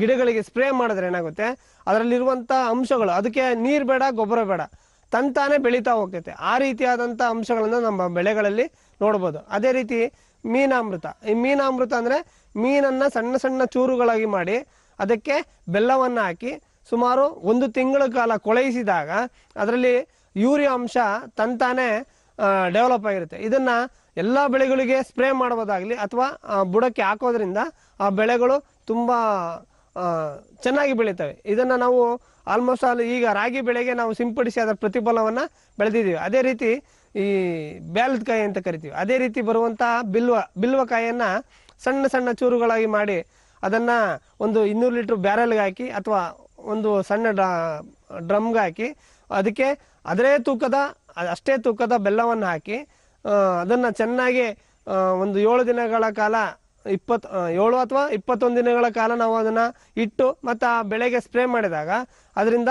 ಗಿಡಗಳಿಗೆ ಸ್ಪ್ರೇ ಮಾಡಿದ್ರೆ ಏನಾಗುತ್ತೆ? ಅದರಲ್ಲಿರುವಂಥ ಅಂಶಗಳು, ಅದಕ್ಕೆ ನೀರು ಬೇಡ, ಗೊಬ್ಬರ ಬೇಡ, ತಂತಾನೆ ಬೆಳೀತಾ ಹೋಗ್ತೈತೆ. ಆ ರೀತಿಯಾದಂಥ ಅಂಶಗಳನ್ನು ನಮ್ಮ ಬೆಳೆಗಳಲ್ಲಿ ನೋಡ್ಬೋದು. ಅದೇ ರೀತಿ ಮೀನಾಮೃತ. ಈ ಮೀನಾಮೃತ ಅಂದರೆ ಮೀನನ್ನು ಸಣ್ಣ ಸಣ್ಣ ಚೂರುಗಳಾಗಿ ಮಾಡಿ ಅದಕ್ಕೆ ಬೆಲ್ಲವನ್ನು ಹಾಕಿ ಸುಮಾರು ಒಂದು ತಿಂಗಳ ಕಾಲ ಕೊಳೆಯಿಸಿದಾಗ ಅದರಲ್ಲಿ ಯೂರಿಯಾ ಅಂಶ ತಂತಾನೆ ಡೆವಲಪ್ ಆಗಿರುತ್ತೆ. ಇದನ್ನು ಎಲ್ಲ ಬೆಳೆಗಳಿಗೆ ಸ್ಪ್ರೇ ಮಾಡ್ಬೋದಾಗಲಿ ಅಥವಾ ಬುಡಕ್ಕೆ ಹಾಕೋದ್ರಿಂದ ಆ ಬೆಳೆಗಳು ತುಂಬ ಚೆನ್ನಾಗಿ ಬೆಳೀತವೆ. ಇದನ್ನು ನಾವು ಆಲ್ಮೋಸ್ಟ್ ಆಲ್ ಈಗ ರಾಗಿ ಬೆಳೆಗೆ ನಾವು ಸಿಂಪಡಿಸಿ ಅದರ ಪ್ರತಿಫಲವನ್ನು ಬೆಳೆದಿದ್ದೀವಿ. ಅದೇ ರೀತಿ ಈ ಬ್ಯಾಲದ ಕಾಯಿ ಅಂತ ಕರಿತೀವಿ. ಅದೇ ರೀತಿ ಬರುವಂತಹ ಬಿಲ್ವ ಬಿಲ್ವ ಕಾಯಿಯನ್ನು ಸಣ್ಣ ಸಣ್ಣ ಚೂರುಗಳಾಗಿ ಮಾಡಿ ಅದನ್ನ ಒಂದು ಇನ್ನೂರು ಲೀಟ್ರ್ ಬ್ಯಾರಲ್ಗೆ ಹಾಕಿ ಅಥವಾ ಒಂದು ಸಣ್ಣ ಡ್ರಮ್ಗೆ ಹಾಕಿ ಅದಕ್ಕೆ ಅದರೇ ತೂಕದ, ಅಷ್ಟೇ ತೂಕದ ಬೆಲ್ಲವನ್ನು ಹಾಕಿ ಅದನ್ನು ಚೆನ್ನಾಗಿ ಒಂದು ಏಳು ದಿನಗಳ ಕಾಲ ಇಪ್ಪತ್ತು ಏಳು ಅಥವಾ ಇಪ್ಪತ್ತೊಂದು ದಿನಗಳ ಕಾಲ ನಾವು ಅದನ್ನು ಇಟ್ಟು ಮತ್ತು ಆ ಬೆಳೆಗೆ ಸ್ಪ್ರೇ ಮಾಡಿದಾಗ ಅದರಿಂದ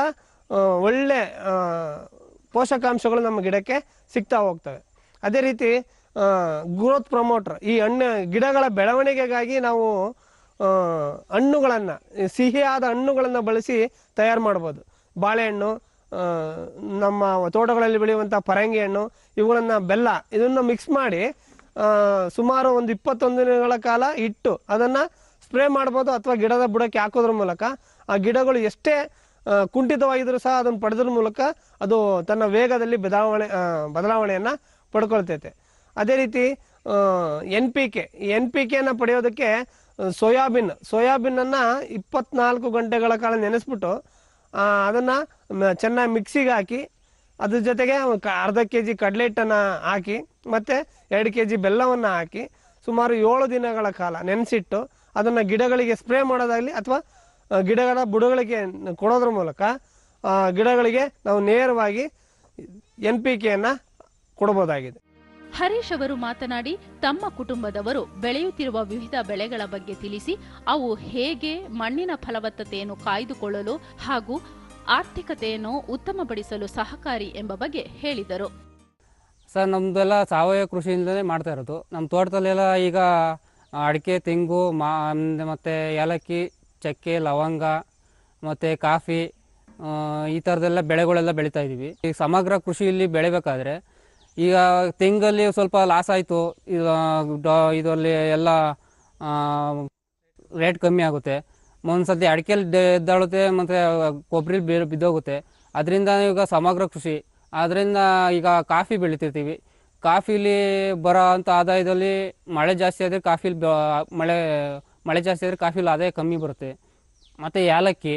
ಒಳ್ಳೆ ಪೋಷಕಾಂಶಗಳು ನಮ್ಮ ಗಿಡಕ್ಕೆ ಸಿಗ್ತಾ ಹೋಗ್ತವೆ. ಅದೇ ರೀತಿ ಗ್ರೋತ್ ಪ್ರಮೋಟರ್ ಈ ಹಣ್ಣು, ಗಿಡಗಳ ಬೆಳವಣಿಗೆಗಾಗಿ ನಾವು ಹಣ್ಣುಗಳನ್ನು ಸಿಹಿಯಾದ ಹಣ್ಣುಗಳನ್ನು ಬಳಸಿ ತಯಾರು ಮಾಡ್ಬೋದು. ಬಾಳೆಹಣ್ಣು ನಮ್ಮ ತೋಟಗಳಲ್ಲಿ ಬೆಳೆಯುವಂಥ ಪರಂಗಿ ಹಣ್ಣು, ಇವುಗಳನ್ನು ಬೆಲ್ಲ, ಇದನ್ನು ಮಿಕ್ಸ್ ಮಾಡಿ ಸುಮಾರು ಒಂದು ಇಪ್ಪತ್ತೊಂದು ದಿನಗಳ ಕಾಲ ಇಟ್ಟು ಅದನ್ನು ಸ್ಪ್ರೇ ಮಾಡ್ಬೋದು ಅಥವಾ ಗಿಡದ ಬುಡಕ್ಕೆ ಹಾಕೋದ್ರ ಮೂಲಕ ಆ ಗಿಡಗಳು ಎಷ್ಟೇ ಕುಂಠಿತವಾಗಿದ್ರೂ ಸಹ ಅದನ್ನು ಪಡೆದ್ರ ಮೂಲಕ ಅದು ತನ್ನ ವೇಗದಲ್ಲಿ ಬದಲಾವಣೆ ಬದಲಾವಣೆಯನ್ನು ಪಡ್ಕೊಳ್ತೈತೆ. ಅದೇ ರೀತಿ N P K N P ಕೆನ ಪಡೆಯೋದಕ್ಕೆ ಸೋಯಾಬೀನ್, ಸೋಯಾಬೀನನ್ನು ಇಪ್ಪತ್ನಾಲ್ಕು ಗಂಟೆಗಳ ಕಾಲ ನೆನೆಸ್ಬಿಟ್ಟು ಅದನ್ನು ಚೆನ್ನಾಗಿ ಮಿಕ್ಸಿಗೆ ಹಾಕಿ, ಅದ್ರ ಜೊತೆಗೆ ಅರ್ಧ ಕೆ ಜಿ ಕಡಲೆ ಹಿಟ್ಟನ್ನು ಹಾಕಿ, ಮತ್ತು ಎರಡು ಕೆ ಜಿ ಬೆಲ್ಲವನ್ನು ಹಾಕಿ, ಸುಮಾರು ಏಳು ದಿನಗಳ ಕಾಲ ನೆನೆಸಿಟ್ಟು, ಅದನ್ನು ಗಿಡಗಳಿಗೆ ಸ್ಪ್ರೇ ಮಾಡೋದಾಗಲಿ ಅಥವಾ ಗಿಡಗಳ ಬುಡಗಳಿಗೆ ಕೊಡೋದ್ರ ಮೂಲಕ ಗಿಡಗಳಿಗೆ ನಾವು ನೇರವಾಗಿ ಎನ್ ಪಿ ಕೆಯನ್ನು ಕೊಡಬಹುದಾಗಿದೆ. ಹರೀಶ್ ಅವರು ಮಾತನಾಡಿ ತಮ್ಮ ಕುಟುಂಬದವರು ಬೆಳೆಯುತ್ತಿರುವ ವಿವಿಧ ಬೆಳೆಗಳ ಬಗ್ಗೆ ತಿಳಿಸಿ ಅವು ಹೇಗೆ ಮಣ್ಣಿನ ಫಲವತ್ತತೆಯನ್ನು ಕಾಯ್ದುಕೊಳ್ಳಲು ಹಾಗೂ ಆರ್ಥಿಕತೆಯನ್ನು ಉತ್ತಮಪಡಿಸಲು ಸಹಕಾರಿ ಎಂಬ ಬಗ್ಗೆ ಹೇಳಿದರು. ಸರ್ ನಮ್ದೆಲ್ಲ ಸಾವಯವ ಕೃಷಿಯಿಂದಲೇ ಮಾಡ್ತಾ ಇರೋದು. ನಮ್ಮ ತೋಟದಲ್ಲೆಲ್ಲ ಈಗ ಅಡಿಕೆ ತೆಂಗು ಮಾ ಮತ್ತು ಏಲಕ್ಕಿ ಚಕ್ಕೆ, ಲವಂಗ ಮತ್ತು ಕಾಫಿ ಈ ಥರದ್ದೆಲ್ಲ ಬೆಳೆಗಳೆಲ್ಲ ಬೆಳೀತಾ ಇದ್ದೀವಿ. ಈಗ ಸಮಗ್ರ ಕೃಷಿಯಲ್ಲಿ ಬೆಳಿಬೇಕಾದ್ರೆ ಈಗ ತೆಂಗಲ್ಲಿ ಸ್ವಲ್ಪ ಲಾಸ್ ಆಯಿತು. ಇದರಲ್ಲಿ ಎಲ್ಲ ರೇಟ್ ಕಮ್ಮಿ ಆಗುತ್ತೆ. ಒಂದ್ಸತಿ ಅಡಿಕೆಲಿ ಎದ್ದಾಳುತ್ತೆ, ಮತ್ತು ಕೊಬ್ಬರಿ ಬೇರೆ ಬಿದ್ದೋಗುತ್ತೆ. ಅದರಿಂದ ಈಗ ಸಮಗ್ರ ಕೃಷಿ ಅದರಿಂದ ಈಗ ಕಾಫಿ ಬೆಳಿತಿರ್ತೀವಿ. ಕಾಫಿಲಿ ಬರೋ ಅಂಥ ಆದಾಯದಲ್ಲಿ ಮಳೆ ಜಾಸ್ತಿ ಆದರೆ ಕಾಫಿಲಿ ಮಳೆ ಮಳೆ ಜಾಸ್ತಿ ಆದರೆ ಕಾಫಿಲಿ ಆದಾಯ ಕಮ್ಮಿ ಬರುತ್ತೆ. ಮತ್ತು ಏಲಕ್ಕಿ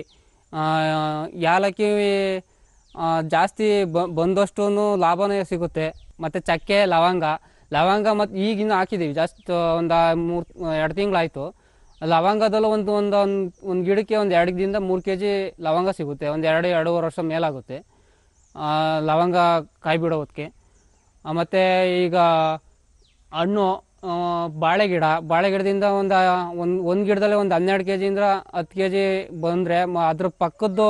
ಏಲಕ್ಕಿ ಜಾಸ್ತಿ ಬ ಬಂದಷ್ಟು ಲಾಭನೇ ಸಿಗುತ್ತೆ. ಮತ್ತು ಚಕ್ಕೆ, ಲವಂಗ ಲವಂಗ ಮತ್ತು ಈಗಿನ ಹಾಕಿದ್ದೀವಿ ಜಾಸ್ತಿ ಒಂದು ಮೂರು, ಎರಡು ತಿಂಗಳಾಯಿತು. ಲವಂಗದಲ್ಲೂ ಒಂದು ಒಂದು ಒಂದು ಗಿಡಕ್ಕೆ ಒಂದು ಎರಡು ದಿನದ ಮೂರು ಕೆ ಜಿ ಲವಂಗ ಸಿಗುತ್ತೆ. ಒಂದು ಎರಡು, ಎರಡೂವರೆ ವರ್ಷ ಮೇಲಾಗುತ್ತೆ. ಲವಂಗ ಕಾಯಿ ಬಿಡೋದಕ್ಕೆ ಮತ್ತು ಈಗ ಹಣ್ಣು ಬಾಳೆ ಗಿಡ ಬಾಳೆ ಗಿಡದಿಂದ ಒಂದು ಒಂದು ಒಂದು ಗಿಡದಲ್ಲಿ ಒಂದು ಹನ್ನೆರಡು ಕೆ ಜಿಯಿಂದ ಹತ್ತು ಕೆ ಜಿ ಬಂದರೆ ಅದ್ರ ಪಕ್ಕದ್ದು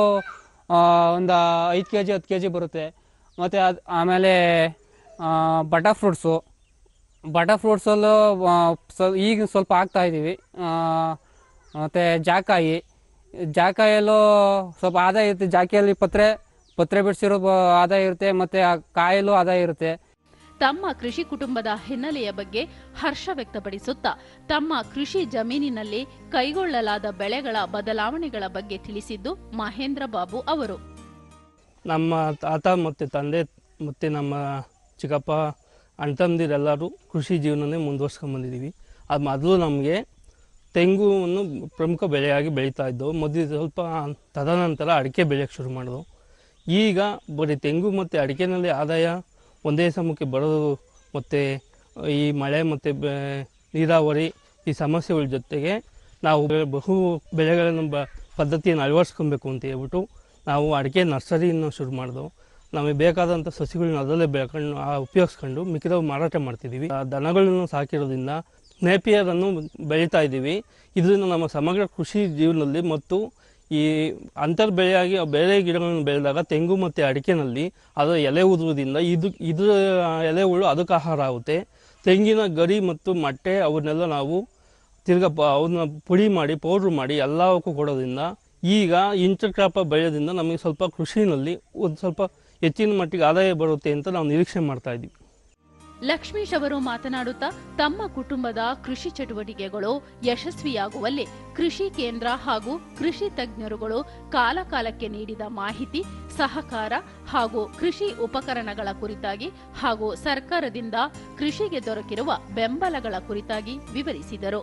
ಒಂದು ಐದು ಕೆ ಜಿ ಹತ್ತು ಕೆ ಜಿ ಬರುತ್ತೆ. ಮತ್ತು ಅದು, ಆಮೇಲೆ ಬಟರ್ ಫ್ರೂಟ್ಸು. ಬಟರ್ ಫ್ರೂಟ್ಸಲ್ಲೂ ಸ್ವಲ್ಪ ಈಗ ಸ್ವಲ್ಪ ಹಾಕ್ತಾ ಇದ್ದೀವಿ ಮತ್ತು ಜಾಕಾಯಿ. ಜಾಕಾಯಲ್ಲೂ ಸ್ವಲ್ಪ ಆದಾಯ ಇರುತ್ತೆ. ಜಾಕಿಯಲ್ಲಿ ಪತ್ರೆ ಪತ್ರೆ ಬಿಡಿಸಿರೋ ಆದಾಯ ಇರುತ್ತೆ. ಮತ್ತು ಕಾಯಲ್ಲೂ ಆದಾಯ ಇರುತ್ತೆ. ತಮ್ಮ ಕೃಷಿ ಕುಟುಂಬದ ಹಿನ್ನೆಲೆಯ ಬಗ್ಗೆ ಹರ್ಷ ವ್ಯಕ್ತಪಡಿಸುತ್ತಾ, ತಮ್ಮ ಕೃಷಿ ಜಮೀನಿನಲ್ಲಿ ಕೈಗೊಳ್ಳಲಾದ ಬೆಳೆಗಳ ಬದಲಾವಣೆಗಳ ಬಗ್ಗೆ ತಿಳಿಸಿದ್ದು ಮಹೇಂದ್ರ ಬಾಬು ಅವರು. ನಮ್ಮ ತಾತ ಮತ್ತು ತಂದೆ ಮತ್ತು ನಮ್ಮ ಚಿಕ್ಕಪ್ಪ ಅಣ್ತಂದಿರೆಲ್ಲರೂ ಕೃಷಿ ಜೀವನನೇ ಮುಂದುವರ್ಸ್ಕೊಂಬಂದಿದ್ದೀವಿ ಅದು ಮೊದಲು ನಮಗೆ ತೆಂಗುವನ್ನು ಪ್ರಮುಖ ಬೆಳೆಯಾಗಿ ಬೆಳೀತಾ ಇದ್ದವು. ಮೊದಲು ಸ್ವಲ್ಪ ತದನಂತರ ಅಡಿಕೆ ಬೆಳೆಯೋಕ್ಕೆ ಶುರು ಮಾಡಿದವು. ಈಗ ಬರೀ ತೆಂಗು ಮತ್ತು ಅಡಿಕೆನಲ್ಲಿ ಆದಾಯ ಒಂದೇ ಸಮಕ್ಕೆ ಬರೋದು ಮತ್ತು ಈ ಮಳೆ ಮತ್ತು ನೀರಾವರಿ ಈ ಸಮಸ್ಯೆಗಳ ಜೊತೆಗೆ ನಾವು ಬಹು ಬೆಳೆಗಳನ್ನು ಬ, ಪದ್ಧತಿಯನ್ನು ಅಳವಡಿಸ್ಕೊಬೇಕು ಅಂತ ಹೇಳ್ಬಿಟ್ಟು ನಾವು ಅಡಿಕೆ ನರ್ಸರಿಯನ್ನು ಶುರು ಮಾಡಿದೆವು. ನಮಗೆ ಬೇಕಾದಂಥ ಸಸಿಗಳನ್ನ ಅದರಲ್ಲೇ ಬೆಳ್ಕೊಂಡು ಉಪಯೋಗಿಸ್ಕೊಂಡು ಮಿಕ್ಕಿದವು ಮಾರಾಟ ಮಾಡ್ತಿದ್ದೀವಿ. ದನಗಳನ್ನು ಸಾಕಿರೋದ್ರಿಂದ ನೇಪಿಯರನ್ನು ಬೆಳೀತಾ ಇದ್ದೀವಿ. ಇದರಿಂದ ನಮ್ಮ ಸಮಗ್ರ ಕೃಷಿ ಜೀವನದಲ್ಲಿ ಮತ್ತು ಈ ಅಂತರ್ ಬೆಳೆಯಾಗಿ ಬೇರೆ ಗಿಡಗಳನ್ನು ಬೆಳೆದಾಗ ತೆಂಗು ಮತ್ತು ಅಡಿಕೆನಲ್ಲಿ ಅದರ ಎಲೆ ಉದುರೋದ್ರಿಂದ ಇದು, ಇದರ ಎಲೆಗಳು ಅದಕ್ಕೆ ಆಹಾರ ಆಗುತ್ತೆ. ತೆಂಗಿನ ಗರಿ ಮತ್ತು ಮಟ್ಟೆ ಅವನ್ನೆಲ್ಲ ನಾವು ತಿರ್ಗ ಅವನ್ನ ಪುಡಿ ಮಾಡಿ, ಪೌಡ್ರ್ ಮಾಡಿ ಎಲ್ಲವಕ್ಕೂ ಕೊಡೋದ್ರಿಂದ ಈಗ ಇಂಟರ್ ಕ್ರಾಪ ಬೆಳೆಯೋದ್ರಿಂದ ನಮಗೆ ಸ್ವಲ್ಪ ಕೃಷಿನಲ್ಲಿ ಒಂದು ಸ್ವಲ್ಪ ಹೆಚ್ಚಿನ ಮಟ್ಟಿಗೆ ಆದಾಯ ಬರುತ್ತೆ ಅಂತ ನಾವು ನಿರೀಕ್ಷೆ ಮಾಡ್ತಾ ಇದ್ದೀವಿ. ಲಕ್ಷ್ಮೀಶ್ ಅವರು ಮಾತನಾಡುತ್ತಾ, ತಮ್ಮ ಕುಟುಂಬದ ಕೃಷಿ ಚಟುವಟಿಕೆಗಳು ಯಶಸ್ವಿಯಾಗುವಲ್ಲಿ ಕೃಷಿ ಕೇಂದ್ರ ಹಾಗೂ ಕೃಷಿ ತಜ್ಞರುಗಳು ಕಾಲಕಾಲಕ್ಕೆ ನೀಡಿದ ಮಾಹಿತಿ, ಸಹಕಾರ ಹಾಗೂ ಕೃಷಿ ಉಪಕರಣಗಳ ಕುರಿತಾಗಿ ಹಾಗೂ ಸರ್ಕಾರದಿಂದ ಕೃಷಿಗೆ ದೊರಕಿರುವ ಬೆಂಬಲಗಳ ಕುರಿತಾಗಿ ವಿವರಿಸಿದರು.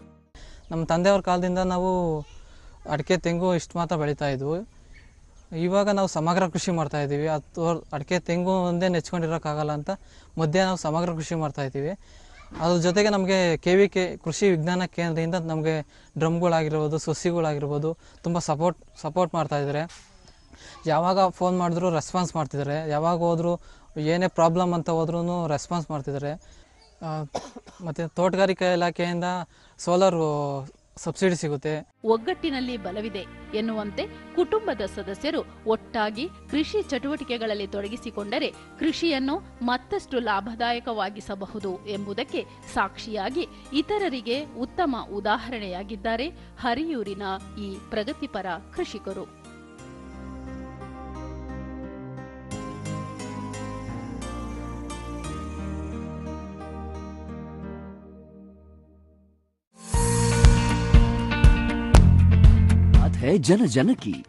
ನಮ್ಮ ತಂದೆಯವ್ರ ಕಾಲದಿಂದ ನಾವು ಅಡಿಕೆ, ತೆಂಗು ಇಷ್ಟು ಮಾತ್ರ ಬೆಳೀತಾ ಇದ್ವು. ಇವಾಗ ನಾವು ಸಮಗ್ರ ಕೃಷಿ ಮಾಡ್ತಾ ಇದ್ದೀವಿ. ಅದು ಅಡಿಕೆ, ತೆಂಗು ಒಂದೇ ನೆಚ್ಕೊಂಡಿರೋಕ್ಕಾಗಲ್ಲ ಅಂತ ಮಧ್ಯೆ ನಾವು ಸಮಗ್ರ ಕೃಷಿ ಮಾಡ್ತಾ ಇದ್ದೀವಿ. ಅದ್ರ ಜೊತೆಗೆ ನಮಗೆ ಕೆ ವಿ ಕೆ ಕೃಷಿ ವಿಜ್ಞಾನ ಕೇಂದ್ರದಿಂದ ನಮಗೆ ಡ್ರಮ್ಗಳಾಗಿರ್ಬೋದು, ಸಸಿಗಳಾಗಿರ್ಬೋದು ತುಂಬ ಸಪೋರ್ಟ್ ಸಪೋರ್ಟ್ ಮಾಡ್ತಾ ಇದ್ದಾರೆ. ಯಾವಾಗ ಫೋನ್ ಮಾಡಿದ್ರು ರೆಸ್ಪಾನ್ಸ್ ಮಾಡ್ತಿದ್ದಾರೆ. ಯಾವಾಗ ಹೋದ್ರು ಏನೇ ಪ್ರಾಬ್ಲಮ್ ಅಂತ ಹೋದ್ರೂ ರೆಸ್ಪಾನ್ಸ್ ಮಾಡ್ತಿದ್ದಾರೆ. ಮತ್ತು ತೋಟಗಾರಿಕೆ ಇಲಾಖೆಯಿಂದ ಸೋಲಾರ್ ಸಬ್ಸಿಡಿ ಸಿಗುತ್ತೆ. ಒಗ್ಗಟ್ಟಿನಲ್ಲಿ ಬಲವಿದೆ ಎನ್ನುವಂತೆ ಕುಟುಂಬದ ಸದಸ್ಯರು ಒಟ್ಟಾಗಿ ಕೃಷಿ ಚಟುವಟಿಕೆಗಳಲ್ಲಿ ತೊಡಗಿಸಿಕೊಂಡರೆ ಕೃಷಿಯನ್ನು ಮತ್ತಷ್ಟು ಲಾಭದಾಯಕವಾಗಿಸಬಹುದು ಎಂಬುದಕ್ಕೆ ಸಾಕ್ಷಿಯಾಗಿ ಇತರರಿಗೆ ಉತ್ತಮ ಉದಾಹರಣೆಯಾಗಿದ್ದಾರೆ ಹರಿಯೂರಿನ ಈ ಪ್ರಗತಿಪರ ಕೃಷಿಕರು. है जन जन की।